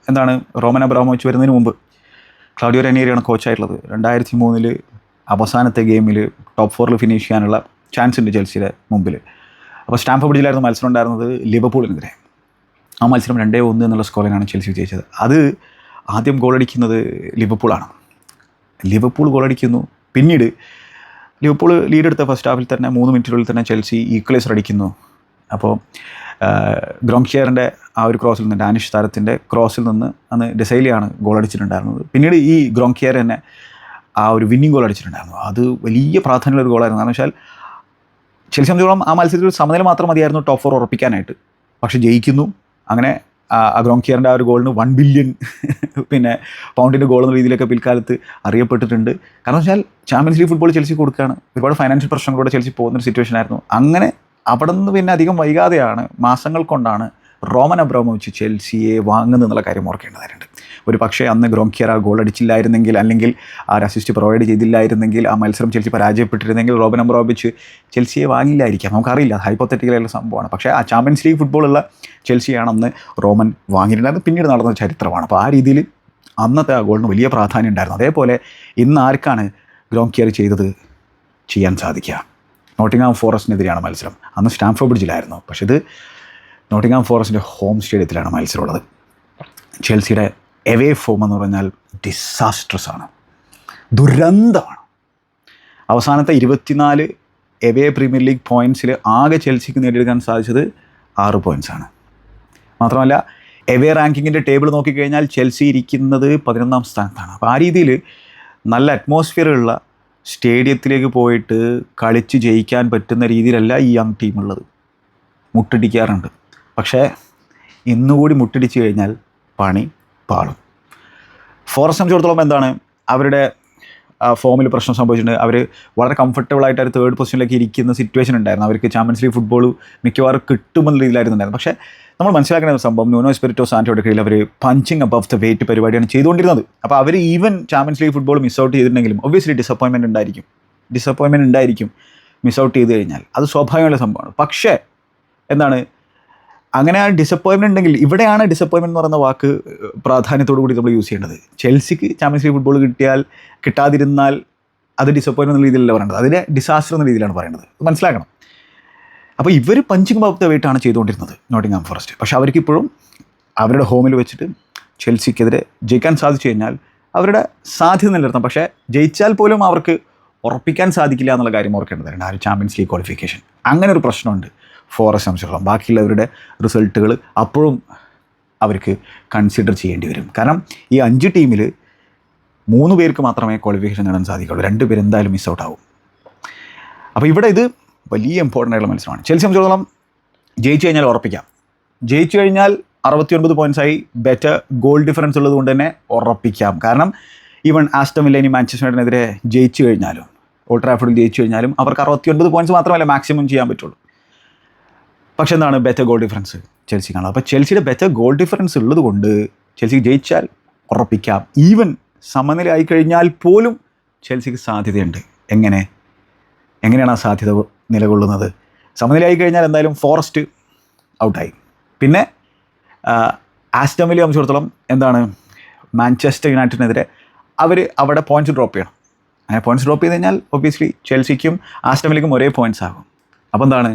എന്താണ്? റോമൻ അബ്രാമോച്ച് വരുന്നതിന് മുമ്പ് ക്ലൗഡിയോ റെനിയറിയാണ് കോച്ചായിട്ടുള്ളത് രണ്ടായിരത്തി മൂന്നിൽ അവസാനത്തെ ഗെയിമിൽ ടോപ്പ് ഫോറിൽ ഫിനിഷ് ചെയ്യാനുള്ള ചാൻസ് ഉണ്ട് ചെൽസിയുടെ മുമ്പിൽ. അപ്പോൾ സ്റ്റാമ്പ് ബ്രിഡ്ജിലായിരുന്നു മത്സരം ഉണ്ടായിരുന്നത് ലിവർപൂളിനെതിരെ. ആ മത്സരം രണ്ടേ ഒന്ന് എന്നുള്ള സ്കോറിനാണ് ചെൽസി വിജയിച്ചത്. അത് ആദ്യം ഗോളടിക്കുന്നത് ലിവർപൂളാണ്. ലിവർപൂൾ ഗോളടിക്കുന്നു പിന്നീട് ലിവർപൂൾ ലീഡ് എടുത്ത ഫസ്റ്റ് ഹാഫിൽ തന്നെ മൂന്ന് മിനിറ്റിനുള്ളിൽ തന്നെ ചെൽസി ഈക്വലൈസർ അടിക്കുന്നു. അപ്പോൾ ഗ്രോംഷിയറിന്റെ ആ ഒരു ക്രോസിൽ നിന്ന് ഡാനിഷ് താരത്തിന്റെ ക്രോസിൽ നിന്ന് അന്ന് ഡെസൈലിയാണ് ഗോൾ അടിച്ചിട്ടുണ്ടായിരുന്നത് പിന്നീട് ഈ ഗ്രോംകിയർ തന്നെ ആ ഒരു വിന്നിങ് ഗോൾ അടിച്ചിട്ടുണ്ടായിരുന്നു. അത് വലിയ പ്രാധാന്യമുള്ള ഒരു ഗോളായിരുന്നു കാരണം വെച്ചാൽ ചെൽസി സംബന്ധിച്ചോളം ആ മത്സരത്തിൽ സമനില മാത്രം മതിയായിരുന്നു ടോപ്പ് ഫോർ ഉറപ്പിക്കാനായിട്ട്. പക്ഷേ ജയിക്കുന്നു. അങ്ങനെ ആ അഗ്രോങ്കിയറിന്റെ ആ ഒരു ഗോളിന് വൺ ബില്യൺ പിന്നെ പൗണ്ടിന്റെ ഗോൾ എന്ന രീതിയിലൊക്കെ പിൽക്കാലത്ത് അറിയപ്പെട്ടിട്ടുണ്ട്. കാരണം വെച്ചാൽ ചാമ്പ്യൻസ് ലീഗ് ഫുട്ബോൾ ചെൽസി കൊടുക്കുകയാണ്. ഒരുപാട് ഫൈനാൻഷ്യൽ പ്രശ്നങ്ങളോടെ ചെൽസി പോകുന്നൊരു സിറ്റുവേഷൻ ആയിരുന്നു. അങ്ങനെ അവിടെ നിന്ന് പിന്നെ അധികം വൈകാതെയാണ് മാസങ്ങൾ കൊണ്ടാണ് റോമൻ അബ്രോമോവിച്ച് ചെൽസിയെ വാങ്ങുന്നത് എന്നുള്ള കാര്യം ഓർക്കേണ്ടതായിട്ടുണ്ട്. ഒരു പക്ഷേ അന്ന് ഗ്രോങ്കിയർ ആ ഗോൾ അടിച്ചില്ലായിരുന്നെങ്കിൽ അല്ലെങ്കിൽ ആ അസിസ്റ്റ് പ്രൊവൈഡ് ചെയ്തില്ലായിരുന്നെങ്കിൽ ആ മത്സരം ചെൽസി പരാജയപ്പെട്ടിരുന്നെങ്കിൽ റോബൻ അബ്രോബിച്ച് ചെൽസിയെ വാങ്ങില്ലായിരിക്കാം. നമുക്കറിയില്ല ഹൈപ്പോത്തറ്റിക്കലായുള്ള സംഭവമാണ്. പക്ഷേ ആ ചാമ്പ്യൻസ് ലീഗ് ഫുട്ബോളുള്ള ചെൽസിയാണ് അന്ന് റോമൻ വാങ്ങിയിട്ടുണ്ടായിരുന്നത് പിന്നീട് നടന്ന ചരിത്രമാണ്. അപ്പോൾ ആ രീതിയിൽ അന്നത്തെ ആ ഗോളിന് വലിയ പ്രാധാന്യം ഉണ്ടായിരുന്നു. അതേപോലെ ഇന്ന് ആർക്കാണ് ഗ്രോങ്കിയർ ചെയ്തത് ചെയ്യാൻ സാധിക്കുക? നോട്ടിംഗാം ഫോറസ്റ്റിനെതിരെയാണ് മത്സരം. അന്ന് സ്റ്റാംഫോർഡ് ബ്രിഡ്ജിലായിരുന്നു. പക്ഷെ ഇത് നോട്ടിംഗ്ഹാം ഫോറസ്റ്റിന്റെ ഹോം സ്റ്റേഡിയത്തിലാണ് മത്സരമുള്ളത്. ചെൽസിയുടെ എവേ ഫോം എന്ന് പറഞ്ഞാൽ ഡിസാസ്ട്രസ് ആണ്. ദുരന്തമാണ്. അവസാനത്തെ ഇരുപത്തിനാല് എവേ പ്രീമിയർ ലീഗ് പോയിന്റ്സിൽ ആകെ ചെൽസിക്ക് നേടിയെടുക്കാൻ സാധിച്ചത് ആറ് പോയിന്റ്സ് ആണ്. മാത്രമല്ല എവേ റാങ്കിങ്ങിന്റെ ടേബിൾ നോക്കിക്കഴിഞ്ഞാൽ ചെൽസി ഇരിക്കുന്നത് പതിനൊന്നാം സ്ഥാനത്താണ്. അപ്പോൾ ആ രീതിയിൽ നല്ല അറ്റ്മോസ്ഫിയർ ഉള്ള സ്റ്റേഡിയത്തിലേക്ക് പോയിട്ട് കളിച്ച് ജയിക്കാൻ പറ്റുന്ന രീതിയിലല്ല ഈ യങ് ടീമുള്ളത് മുട്ടിടിക്കാറുണ്ട്. പക്ഷേ ഇന്നുകൂടി മുട്ടിടിച്ച് കഴിഞ്ഞാൽ പണി പാളും. ഫോറസ്റ്റ് സംബന്ധിച്ചിടത്തോളം എന്താണ്? അവരുടെ ഫോമിൽ പ്രശ്നം സംഭവിച്ചിട്ടുണ്ട്. അവർ വളരെ കംഫർട്ടബിൾ ആയിട്ട് ഒരു തേർഡ് പൊസിഷനിലേക്ക് ഇരിക്കുന്ന സിറ്റുവേഷൻ ഉണ്ടായിരുന്നു. അവർക്ക് ചാമ്പ്യൻസ് ലീഗ് ഫുട്ബോൾ മിക്കവാറും കിട്ടുമെന്ന രീതിയിലായിരുന്നുണ്ടായിരുന്നു. പക്ഷേ നമ്മൾ മനസ്സിലാക്കുന്ന ഒരു സംഭവം നോനോ സ്പിരിറ്റോ സാന്റോയുടെ കീഴിൽ അവർ പഞ്ചിങ് അബവ് ദ വെയിറ്റ് പരിപാടിയാണ് ചെയ്തുകൊണ്ടിരുന്നത്. അപ്പോൾ അവർ even Champions League football miss out ചെയ്തിട്ടുണ്ടെങ്കിലും ഒബ്വിയസ്ലി ഡിസപ്പോയിൻമെന്റ് ഉണ്ടായിരിക്കും. ഡിസപ്പോയിൻമെന്റ് ഉണ്ടായിരിക്കും മിസ് ഔട്ട് ചെയ്ത് കഴിഞ്ഞാൽ. അത് സ്വാഭാവികമുള്ള സംഭവമാണ്. പക്ഷേ എന്താണ് അങ്ങനെ ആ ഡിസപ്പോയിൻമെന്റ് ഉണ്ടെങ്കിൽ ഇവിടെയാണ് ഡിസപ്പോയിൻമെന്റ് എന്ന് പറയുന്ന വാക്ക് പ്രാധാന്യത്തോടു കൂടി നമ്മൾ യൂസ് ചെയ്യേണ്ടത്. ചെൽസിക്ക് ചാമ്പ്യൻസ് ലീഗ് ഫുട്ബോൾ കിട്ടിയാൽ കിട്ടാതിരുന്നാൽ അത് ഡിസപ്പോയിൻമെന്റ് എന്ന രീതിയിലല്ല പറയേണ്ടത്. അതിനെ ഡിസാസ്റ്റർ എന്ന രീതിയിലാണ് പറയുന്നത് മനസ്സിലാക്കണം. അപ്പോൾ ഇവർ പഞ്ചിങ് ബാബത്തെ വേണ്ടിയിട്ടാണ് ചെയ്തുകൊണ്ടിരുന്നത് നോട്ടിംഗ്ഹാം ഫോറസ്റ്റ് പക്ഷേ അവർക്കിപ്പോഴും അവരുടെ ഹോമിൽ വെച്ചിട്ട് ചെൽസിക്കെതിരെ ജയിക്കാൻ സാധിച്ചു കഴിഞ്ഞാൽ അവരുടെ സാധ്യത നിലനിർത്താം പക്ഷേ ജയിച്ചാൽ പോലും അവർക്ക് ഉറപ്പിക്കാൻ സാധിക്കില്ല എന്നുള്ള കാര്യം ഓർക്കേണ്ടതുണ്ട് ആ ഒരു ചാമ്പ്യൻസ് ലീഗ് ക്വാളിഫിക്കേഷൻ അങ്ങനെ ഒരു പ്രശ്നമുണ്ട്. ഫോറസ്റ്റ് സംബന്ധിച്ചിടത്തോളം ബാക്കിയുള്ളവരുടെ റിസൾട്ടുകൾ അപ്പോഴും അവർക്ക് കൺസിഡർ ചെയ്യേണ്ടി വരും. കാരണം ഈ അഞ്ച് ടീമിൽ മൂന്ന് പേർക്ക് മാത്രമേ ക്വാളിഫിക്കേഷൻ നേടാൻ സാധിക്കുള്ളൂ. രണ്ട് പേര് എന്തായാലും മിസ് ഔട്ട് ആവും. അപ്പോൾ ഇവിടെ ഇത് വലിയ ഇമ്പോർട്ടന്റ് ആയിട്ടുള്ള മത്സരമാണ്. ചെൽസി സംബന്ധിച്ചിടത്തോളം ജയിച്ചു കഴിഞ്ഞാൽ ഉറപ്പിക്കാം. ജയിച്ചു കഴിഞ്ഞാൽ അറുപത്തി ഒൻപത് പോയിന്റ്സായി ബെറ്റർ ഗോൾ ഡിഫറൻസ് ഉള്ളത് കൊണ്ട് തന്നെ ഉറപ്പിക്കാം. കാരണം ഈവൺ ആസ്റ്റം ഇനി എതിരെ ജയിച്ചു കഴിഞ്ഞാലും ഓൾഡ് ട്രാഫോർഡിൽ ജയിച്ചു കഴിഞ്ഞാലും അവർക്ക് അറുപത്തി ഒൻപത് പോയിന്റ്സ് മാത്രമല്ല മാക്സിമം ചെയ്യാൻ പറ്റുള്ളൂ. പക്ഷെ എന്താണ് ബെറ്റർ ഗോൾ ഡിഫറൻസ് ചെൽസി കാണുന്നത് അപ്പോൾ ചെൽസിയുടെ ബെറ്റർ ഗോൾ ഡിഫറൻസ് ഉള്ളത് കൊണ്ട് ചെൽസിക്ക് ജയിച്ചാൽ ഉറപ്പിക്കാം. ഈവൻ സമനില ആയി കഴിഞ്ഞാൽ പോലും ചെൽസിക്ക് സാധ്യതയുണ്ട്. എങ്ങനെ? എങ്ങനെയാണ് ആ സാധ്യത നിലകൊള്ളുന്നത്? സമനിലയായി കഴിഞ്ഞാൽ എന്തായാലും ഫോറസ്റ്റ് ഔട്ടായി പിന്നെ ആസ്റ്റമിലെ സംബന്ധിച്ചിടത്തോളം എന്താണ്? മാഞ്ചസ്റ്റർ യുണൈറ്റഡിനെതിരെ അവർ അവിടെ പോയിന്റ്സ് ഡ്രോപ്പ് ചെയ്യണം. അങ്ങനെ പോയിന്റ്സ് ഡ്രോപ്പ് ചെയ്ത് കഴിഞ്ഞാൽ ഒബ്വിയസ്ലി ചെൽസിക്കും ആസ്റ്റമിലിക്കും ഒരേ പോയിന്റ്സ് ആകും. അപ്പോൾ എന്താണ്?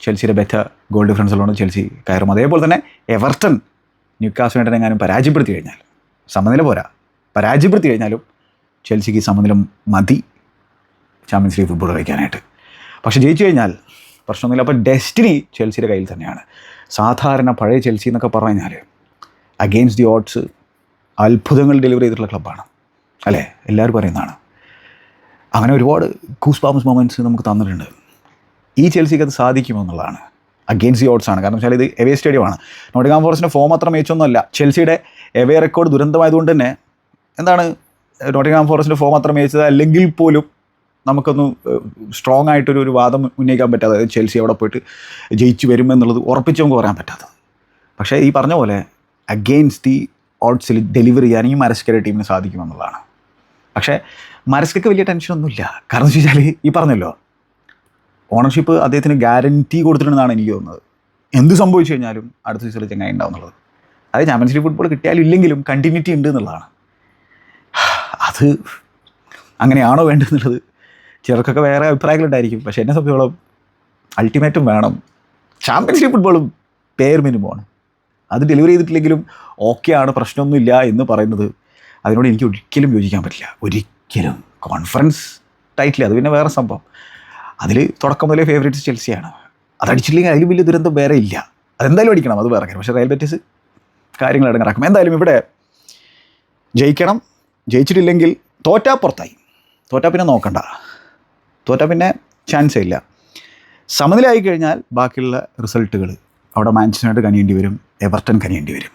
ചെൽസിയുടെ ബെറ്റർ ഗോൾ ഡിഫറൻസ് ഉള്ളതുകൊണ്ട് ചെൽസി കയറും. അതേപോലെ തന്നെ എവർട്ടൺ ന്യൂക്കാസ് യുണൈറ്റഡ് എങ്ങാനും പരാജയപ്പെടുത്തി കഴിഞ്ഞാൽ സമനില പോരാ. പരാജയപ്പെടുത്തി കഴിഞ്ഞാലും ചെൽസിക്ക് സമനില മതി ചാമ്പ്യൻസ് ലീഗ് ഫുട്ബോൾ കളിക്കാനായിട്ട്. പക്ഷേ ജയിച്ചു കഴിഞ്ഞാൽ പ്രശ്നമൊന്നുമില്ല. അപ്പോൾ ഡെസ്റ്റിനി ചെൽസിയുടെ കയ്യിൽ തന്നെയാണ്. സാധാരണ പഴയ ചെൽസി എന്നൊക്കെ പറഞ്ഞു കഴിഞ്ഞാൽ അഗെയിൻസ്റ്റ് ദി ഓഡ്സ് അത്ഭുതങ്ങൾ ഡെലിവറി ചെയ്തിട്ടുള്ള ക്ലബ്ബാണ് അല്ലേ? എല്ലാവരും പറയുന്നതാണ് അങ്ങനെ ഒരുപാട് കൂസ് പാമസ് മൊമെന്റ്സ് നമുക്ക് തന്നിട്ടുണ്ട്. ഈ ചെൽസിക്ക് അത് സാധിക്കുമെന്നുള്ളതാണ് അഗെയിൻസ്റ്റ് ദി ഓഡ്സ് ആണ്. കാരണം വെച്ചാൽ ഇത് എവേ സ്റ്റേഡിയമാണ് നോട്ടിംഗാം ഫോറസ്റ്റിന്റെ ഫോം അത്ര മേച്ചൊന്നുമല്ല ചെൽസിയുടെ എവേ റെക്കോർഡ് ദുരന്തമായതുകൊണ്ട് തന്നെ എന്താണ് നോട്ടിംഗാം ഫോറസ്റ്റിന്റെ ഫോം അത്ര മേച്ചത് അല്ലെങ്കിൽ പോലും നമുക്കൊന്ന് സ്ട്രോങ് ആയിട്ടൊരു ഒരു വാദം ഉന്നയിക്കാൻ പറ്റാതെ അതായത് ചെൽസി അവിടെ പോയിട്ട് ജയിച്ചു വരുമെന്നുള്ളത് ഉറപ്പിച്ച് നമുക്ക് പറയാൻ പറ്റാത്തത്. പക്ഷേ ഈ പറഞ്ഞ പോലെ അഗെയിൻസ്റ്റ് ദി ഓഡ്സിൽ ഡെലിവറി ചെയ്യാൻ ഈ മരസ്കര ടീമിന് സാധിക്കുമെന്നുള്ളതാണ്. പക്ഷേ മരസ്കയ്ക്ക് വലിയ ടെൻഷനൊന്നുമില്ല കാരണം എന്ന് വെച്ചാൽ ഈ പറഞ്ഞല്ലോ ഓണർഷിപ്പ് അദ്ദേഹത്തിന് ഗ്യാരന്റി കൊടുത്തിട്ടുണ്ടെന്നാണ് എനിക്ക് തോന്നുന്നത്. എന്ത് സംഭവിച്ചു കഴിഞ്ഞാലും അടുത്ത സീസണിൽ ചങ്ങായി ഉണ്ടാവും എന്നുള്ളത് അത് ചാമ്പ്യൻസ് ലീഗ് ഫുട്ബോൾ കിട്ടിയാലും ഇല്ലെങ്കിലും കണ്ടിന്യൂറ്റി ഉണ്ട് എന്നുള്ളതാണ്. അത് അങ്ങനെയാണോ വേണ്ടതെന്നുള്ളത്? ചിലർക്കൊക്കെ വേറെ അഭിപ്രായങ്ങളുണ്ടായിരിക്കും. പക്ഷേ എന്നെ സംബന്ധിച്ചോളം അൾട്ടിമേറ്റും വേണം. ചാമ്പ്യൻസ് ലീഗ് ഫുട്ബോളും പേർ മിനിമമാണ് അത് ഡെലിവറി ചെയ്തിട്ടില്ലെങ്കിലും ഓക്കെ ആണ് പ്രശ്നമൊന്നുമില്ല എന്ന് പറയുന്നത് അതിനോട് എനിക്ക് ഒരിക്കലും യോജിക്കാൻ പറ്റില്ല. ഒരിക്കലും. കോൺഫറൻസ് ടൈറ്റിൽ അത് പിന്നെ വേറെ സംഭവം. അതിൽ തുടക്കം മുതലേ ഫേവറേറ്റ് ചെൽസിയാണ്. അതടിച്ചില്ലെങ്കിൽ അതിൽ വലിയ ദുരന്തം വേറെ ഇല്ല. അതെന്തായാലും അടിക്കണം അത് വേറെ കാര്യം. പക്ഷേ റയൽ ബെറ്റിസ് കാര്യങ്ങൾ ഇടങ്ങറാക്കും എന്തായാലും ഇവിടെ ജയിക്കണം. ജയിച്ചിട്ടില്ലെങ്കിൽ തോറ്റാ പുറത്തായി. തോറ്റാ പിന്നെ നോക്കണ്ട. തോറ്റാ പിന്നെ ചാൻസേ ഇല്ല. സമനിലായി കഴിഞ്ഞാൽ ബാക്കിയുള്ള റിസൾട്ടുകൾ അവിടെ മാഞ്ചസ്റ്റർ കനിയേണ്ടി വരും എവർട്ടൺ കനിയേണ്ടി വരും.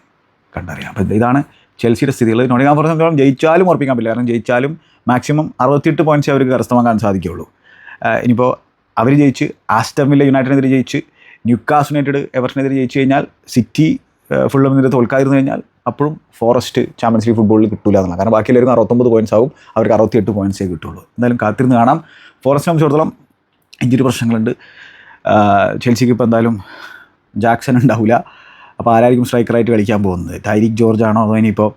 കണ്ടറിയാം. അപ്പോൾ ഇതാണ് ചെൽസിയുടെ സ്ഥിതികൾ. നോട്ടിങ്ങാം ഫോറസ്റ്റ് ജയിച്ചാലും ഉറപ്പിക്കാൻ പറ്റില്ല. കാരണം ജയിച്ചാലും മാക്സിമം അറുപത്തിയെട്ട് പോയിന്റ്സ് അവർക്ക് കരസ്ഥമാക്കാൻ സാധിക്കുകയുള്ളൂ. ഇനിയിപ്പോൾ അവർ ജയിച്ച് ആസ്റ്റമില്ല യുണൈറ്റഡിനെതിരെ ജയിച്ച് ന്യൂക്കാസ് യുണൈറ്റഡ് എവർട്ടനെതിരെ ജയിച്ചു കഴിഞ്ഞാൽ സിറ്റി ഫുള്ളമിനെതിരെ തോൽക്കാതിരുന്നു കഴിഞ്ഞാൽ അപ്പോഴും ഫോറസ്റ്റ് ചാമ്പ്യൻസ് ലീഗ് ഫുട്ബോളിൽ കിട്ടില്ല എന്നാണ്. കാരണം ബാക്കി എല്ലാവരും അറുപത്തൊമ്പത് പോയിന്റ്സ് ആവും അവർക്ക് അറുപത്തിയെട്ട് ആയി കിട്ടുള്ളൂ. എന്തായാലും കാത്തിരുന്ന് കാണാം. ഫോറസ്റ്റിനെ സംബന്ധിച്ചിടത്തോളം ഇഞ്ചുറി പ്രശ്നങ്ങളുണ്ട്. ചെൽസിക്ക് ഇപ്പോൾ എന്തായാലും ജാക്സൺ ഉണ്ടാവില്ല അപ്പോൾ ആരായിരിക്കും സ്ട്രൈക്കറായിട്ട് കളിക്കാൻ പോകുന്നത്? ടൈരിക് ജോർജ് ആണോ അതോ ഇനിയിപ്പോൾ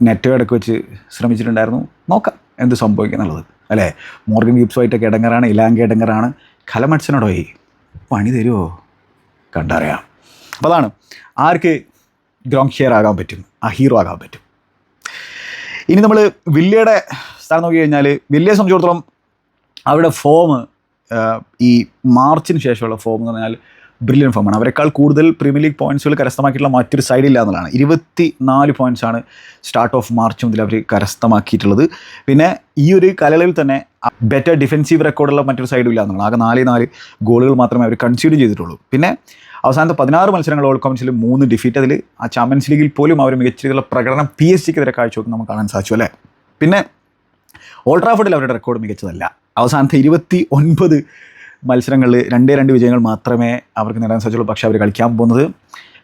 നെറ്റ് ഇടയ്ക്ക് വെച്ച് ശ്രമിച്ചിട്ടുണ്ടായിരുന്നു? നോക്കാം എന്ത് സംഭവിക്കും എന്നുള്ളത് അല്ലേ? മോർഗൻ ഗിബ്സുമായിട്ടൊക്കെ ഇടങ്ങറാണ് ഇലാങ്ക ഇടങ്ങറാണ്. കലമത്സനോടോയി പണി തരുമോ കണ്ടറിയാം. അപ്പോൾ അതാണ്. ആർക്ക് ഗ്രോങ് ഷെയർ ആകാൻ പറ്റും? ആ ഹീറോ ആകാൻ പറ്റും. ഇനി നമ്മൾ വില്ലയുടെ സ്ഥാനം നോക്കി കഴിഞ്ഞാൽ വില്ലയെ സംബന്ധിച്ചിടത്തോളം അവരുടെ ഫോം ഈ മാർച്ചിന് ശേഷമുള്ള ഫോം എന്ന് പറഞ്ഞാൽ ബ്രില്യൻ ഫോമാണ് അവരെക്കാൾ കൂടുതൽ പ്രീമിയർ ലീഗ് പോയിന്റ്സുകൾ കരസ്ഥമാക്കിയിട്ടുള്ള മറ്റൊരു സൈഡില്ല എന്നുള്ളതാണ്. ഇരുപത്തി നാല് ആണ് സ്റ്റാർട്ട് ഓഫ് മാർച്ച് മുതൽ അവർ കരസ്ഥമാക്കിയിട്ടുള്ളത്. പിന്നെ ഈ ഒരു കലകളിൽ തന്നെ ബെറ്റർ ഡിഫെൻസീവ് റെക്കോർഡുള്ള മറ്റൊരു സൈഡും ഇല്ല എന്നുള്ളത് ആകെ നാല് നാല് ഗോളുകൾ മാത്രമേ അവർ കൺസീഡ് ചെയ്തിട്ടുള്ളൂ. പിന്നെ അവസാനത്തെ പതിനാറ് മത്സരങ്ങൾ ഓൾ കൗൺസിൽ മൂന്ന് ഡിഫീറ്റ് അതിൽ ആ ചാമ്പ്യൻസ് ലീഗിൽ പോലും അവർ മികച്ച രീതിയിലുള്ള പ്രകടനം പി എസ് സിക്കെതിരെ കാഴ്ചവെക്കും നമുക്ക് കാണാൻ സാധിച്ചു അല്ലേ? പിന്നെ ഓൾട്രാഫോർഡിൽ അവരുടെ റെക്കോർഡ് മികച്ചതല്ല. അവസാനത്തെ ഇരുപത്തി ഒൻപത് മത്സരങ്ങളിൽ രണ്ടേ രണ്ട് വിജയങ്ങൾ മാത്രമേ അവർക്ക് നേടാൻ സാധിച്ചുള്ളൂ. പക്ഷേ അവർ കളിക്കാൻ പോകുന്നത്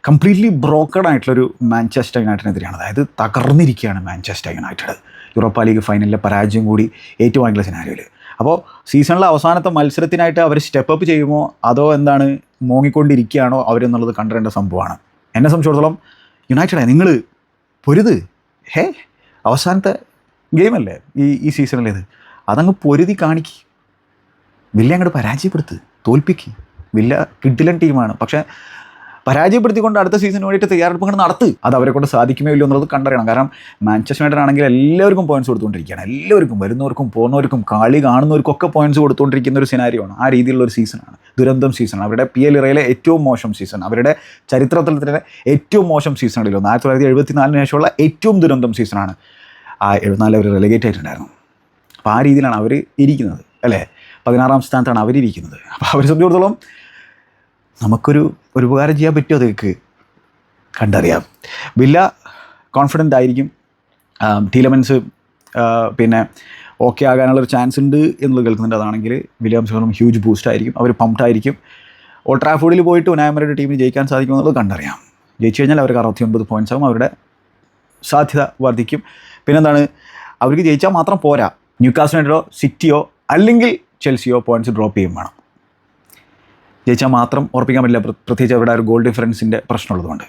കംപ്ലീറ്റ്ലി ബ്രോക്കഡ് ആയിട്ടുള്ളൊരു മാഞ്ചസ്റ്റർ യുണൈറ്റഡിനെതിരെയാണ് അതായത് തകർന്നിരിക്കുകയാണ് മാഞ്ചസ്റ്റർ യുണൈറ്റഡ് യൂറോപ്പ ലീഗ് ഫൈനലിലെ പരാജയം കൂടി ഏറ്റുവാങ്ങിയുള്ള സിനാരിയോയിൽ അപ്പോൾ സീസണിലെ അവസാനത്തെ മത്സരത്തിനായിട്ട് അവർ സ്റ്റെപ്പ് ചെയ്യുമോ? അതോ എന്താണ് മോങ്ങിക്കൊണ്ടിരിക്കുകയാണോ അവരെന്നുള്ളത് കണ്ടേണ്ട സംഭവമാണ്. എന്നെ സംബന്ധിച്ചിടത്തോളം യുണൈറ്റഡ് നിങ്ങൾ പൊരുത്. ഹേ അവസാനത്തെ ഗെയിമല്ലേ ഈ ഈ സീസണിലേത് അതങ്ങ് പൊരുതി കാണിക്ക്. വില്ല അങ്ങോട്ട് പരാജയപ്പെടുത്ത് തോൽപ്പിക്ക്. വില്ല കിഡിലൻ ടീമാണ്. പക്ഷേ പരാജയപ്പെടുത്തിക്കൊണ്ട് അടുത്ത സീസണിന് വേണ്ടിയിട്ട് തയ്യാറെടുപ്പ് ഇങ്ങോട്ട് നടത്ത് അത് അവരെ കൊണ്ട് സാധിക്കുമോ ഇല്ലയോ എന്നുള്ളത് കണ്ടറിയണം. കാരണം മാഞ്ചസ്റ്റർ യുണൈറ്റഡ് ആണെങ്കിൽ എല്ലാവർക്കും പോയിന്റ്സ് കൊടുത്തുകൊണ്ടിരിക്കുകയാണ്. എല്ലാവർക്കും വരുന്നവർക്കും പോകുന്നവർക്കും കളി കാണുന്നവർക്കും ഒക്കെ പോയിന്റ്സ് കൊടുത്തുകൊണ്ടിരിക്കുന്ന ഒരു സിനാരിയാണ് ആ രീതിയിലുള്ള ഒരു സീസണാണ് ദുരന്തം സീസൺ അവരുടെ പി എൽ ഇറയിലെ ഏറ്റവും മോശം സീസൺ അവരുടെ ചരിത്രത്തിലെ ഏറ്റവും മോശം സീസണുകളിലൊന്ന് ആയിരത്തി തൊള്ളായിരത്തി എഴുപത്തി നാലിന് ശേഷമുള്ള ഏറ്റവും ദുരന്തം സീസണാണ് ആ എഴുപത്തിനാല് അവർ റെലിഗേറ്റ് ആയിട്ടുണ്ടായിരുന്നു. അപ്പോൾ ആ രീതിയിലാണ് അവർ ഇരിക്കുന്നത് അല്ലേ? പതിനാറാം സ്ഥാനത്താണ് അവരിയ്ക്കുന്നത് അപ്പോൾ അവരെ സംബന്ധിച്ചിടത്തോളം നമുക്കൊരു ഒരു ഉപകാരം ചെയ്യാൻ പറ്റുമോ അതേക്ക് കണ്ടറിയാം. വില്ല കോൺഫിഡന്റ് ആയിരിക്കും. ടീലമൻസ് പിന്നെ ഓക്കെ ആകാനുള്ളൊരു ചാൻസ് ഉണ്ട് എന്നുള്ളത് കേൾക്കുന്നുണ്ട്. അതാണെങ്കിൽ വില്യംസ് ഹ്യൂജ് ബൂസ്റ്റ് ആയിരിക്കും. അവർ പമ്പ്ഡ് ആയിരിക്കും. ഓൾട്രാഫോഡിൽ പോയിട്ട് ഉനായമരുടെ ടീമിന് ജയിക്കാൻ സാധിക്കുമെന്നുള്ളത് കണ്ടറിയാം. ജയിച്ചു കഴിഞ്ഞാൽ അവർക്ക് അറുപത്തി ഒൻപത് പോയിന്റ്സ് ആകും അവരുടെ സാധ്യത വർദ്ധിക്കും. പിന്നെന്താണ്? അവർക്ക് ജയിച്ചാൽ മാത്രം പോരാ. ന്യൂക്കാസിനോ സിറ്റിയോ അല്ലെങ്കിൽ ചെൽസിയോ പോയിന്റ്സ് ഡ്രോപ്പ് ചെയ്യും വേണം. ജയിച്ചാൽ മാത്രം ഉറപ്പിക്കാൻ പറ്റില്ല. പ്ര- പ്രത്യേകിച്ച് അവരുടെ ഒരു ഗോൾ ഡിഫറൻസിന്റെ പ്രശ്നമുള്ളതുകൊണ്ട്.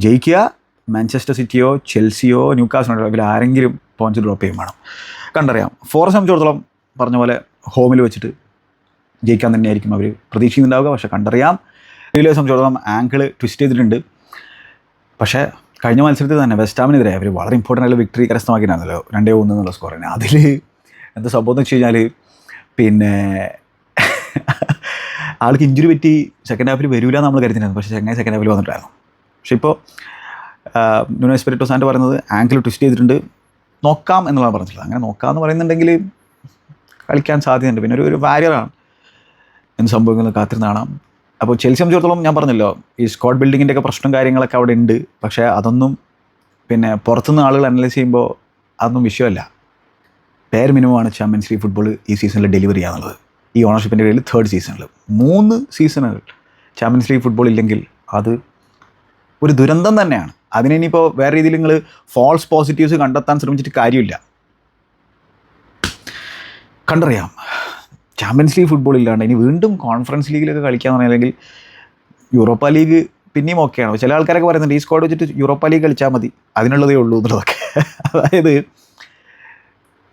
ജയിക്കുക മാഞ്ചസ്റ്റർ സിറ്റിയോ ചെൽസിയോ ന്യൂക്കാസിനോ ഇവർ ആരെങ്കിലും പോയിന്റ്സ് ഡ്രോപ്പ് ചെയ്യും വേണം. കണ്ടറിയാം. ഫോർ സംബന്ധിച്ചിടത്തോളം പറഞ്ഞ പോലെ ഹോമിൽ വെച്ചിട്ട് ജയിക്കാൻ തന്നെയായിരിക്കും അവർ പ്രതീക്ഷിക്കുന്നുണ്ടാവുക. പക്ഷേ കണ്ടറിയാം. റീലിയെ സംബന്ധിച്ചിടത്തോളം ആങ്കിൾ ട്വിസ്റ്റ് ചെയ്തിട്ടുണ്ട്. പക്ഷേ കഴിഞ്ഞ മത്സരത്തിൽ തന്നെ വെസ്റ്റാമിനെതിരെ അവർ വളരെ ഇമ്പോർട്ടന്റ് ആയിട്ടുള്ള വിക്ടറി കരസ്ഥമാക്കിയിട്ടുണ്ടല്ലോ രണ്ടേ ഒന്ന് എന്നുള്ള സ്കോറിന് അതിൽ എന്താ സംഭവം എന്ന് വെച്ച് കഴിഞ്ഞാൽ പിന്നെ ആൾക്ക് ഇഞ്ചുറി പറ്റി സെക്കൻഡ് ഹാഫിൽ വരില്ല നമ്മൾ കരുതിയിരുന്നു പക്ഷേ ചെങ്ങായി സെക്കൻഡ് ഹാഫിൽ വന്നിട്ടായിരുന്നു. പക്ഷേ ഇപ്പോൾ ന്യൂനോ സ്പിരിറ്റോ സാൻഡ് പറയുന്നത് ആങ്കിൾ ട്വിസ്റ്റ് ചെയ്തിട്ടുണ്ട്. നോക്കാം എന്നുള്ളതാണ് പറഞ്ഞിട്ടുള്ളത്. അങ്ങനെ നോക്കാം എന്ന് പറയുന്നുണ്ടെങ്കിൽ കളിക്കാൻ സാധ്യതയുണ്ട്. പിന്നെ ഒരു ഒരു വാരിയറാണ് എന്ത് സംഭവിക്കുന്നത് കാത്തിരുന്ന് കാണാം. അപ്പോൾ ചെൽസി സംബന്ധിച്ചിടത്തോളം ഞാൻ പറഞ്ഞല്ലോ ഈ സ്ക്വാഡ് ബിൽഡിങ്ങിന്റെ ഒക്കെ പ്രശ്നം കാര്യങ്ങളൊക്കെ അവിടെ ഉണ്ട്. പക്ഷേ അതൊന്നും പിന്നെ പുറത്തുനിന്ന് ആളുകൾ അനലൈസ് ചെയ്യുമ്പോൾ അതൊന്നും വിഷയമല്ല. പേർ മിനിമമാണ് ചാമ്പ്യൻസ് ലീഗ് ഫുട്ബോൾ ഈ സീസണിൽ ഡെലിവറി ചെയ്യാന്നുള്ളത് ഈ ഓണർഷിപ്പിന്റെ കയ്യിൽ തേർഡ് സീസണിൽ മൂന്ന് സീസണുകൾ ചാമ്പ്യൻസ് ലീഗ് ഫുട്ബോൾ ഇല്ലെങ്കിൽ അത് ഒരു ദുരന്തം തന്നെയാണ്. അതിനെ ഇനിയിപ്പോൾ വേറെ രീതിയിൽ നിങ്ങൾ ഫോൾസ് പോസിറ്റീവ്സ് കണ്ടെത്താൻ ശ്രമിച്ചിട്ട് കാര്യമില്ല. കണ്ടറിയാം. ചാമ്പ്യൻസ് ലീഗ് ഫുട്ബോൾ ഇല്ലാണ്ട് ഇനി വീണ്ടും കോൺഫറൻസ് ലീഗിലൊക്കെ കളിക്കാൻ പറഞ്ഞില്ലെങ്കിൽ യൂറോപ്പ ലീഗ് പിന്നെയും ഓക്കെയാണ് ചില ആൾക്കാരൊക്കെ പറയുന്നുണ്ട് ഈ സ്ക്വാഡ് വെച്ചിട്ട് യൂറോപ്പ ലീഗ് കളിച്ചാൽ മതി. അതിനുള്ളതേ ഉള്ളൂ എന്നുള്ളതൊക്കെ. അതായത്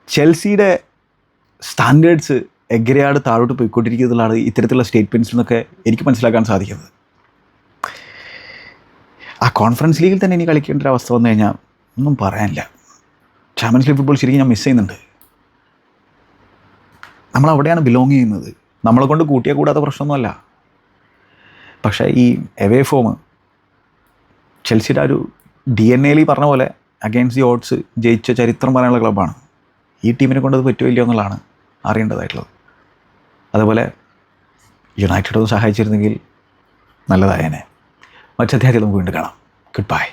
ചെൽസിയുടെ സ്റ്റാൻഡേർഡ്സ് എഗ്രയാട് താഴോട്ട് പോയിക്കൊണ്ടിരിക്കുന്നതാണ് ഇത്തരത്തിലുള്ള സ്റ്റേറ്റ്മെന്റ്സിൽ നിന്നൊക്കെ എനിക്ക് മനസ്സിലാക്കാൻ സാധിക്കുന്നത്. ആ കോൺഫറൻസ് ലീഗിൽ തന്നെ ഇനി കളിക്കേണ്ട ഒരു അവസ്ഥ വന്നു കഴിഞ്ഞാൽ ഒന്നും പറയാനില്ല. ചാമ്പ്യൻസ് ലീഗ് ഫുട്ബോൾ ശരിക്കും ഞാൻ മിസ് ചെയ്യുന്നുണ്ട്. നമ്മൾ അവിടെയാണ് ബിലോങ് ചെയ്യുന്നത്. നമ്മളെ കൊണ്ട് കൂട്ടിയാൽ കൂടാത്ത പ്രശ്നമൊന്നുമല്ല. പക്ഷേ ഈ എവേ ഫോം ചെൽസിയുടെ ഒരു ഡി എൻ എയിൽ പറഞ്ഞ പോലെ അഗെയിൻസ്റ്റ് ദി ഓട്സ് ജയിച്ച ചരിത്രം പറയാനുള്ള ക്ലബ്ബാണ് ഈ ടീമിനെ കൊണ്ട് അത് പറ്റുമോ ഇല്ലയോ എന്നുള്ളതാണ് അറിയേണ്ടതായിട്ടുള്ളത്. അതുപോലെ യുണൈറ്റഡ് ഒന്ന് സഹായിച്ചിരുന്നെങ്കിൽ നല്ലതായേനെ. മറ്റധ്യായത്തിൽ നമുക്ക് വീണ്ടും കാണാം. Good bye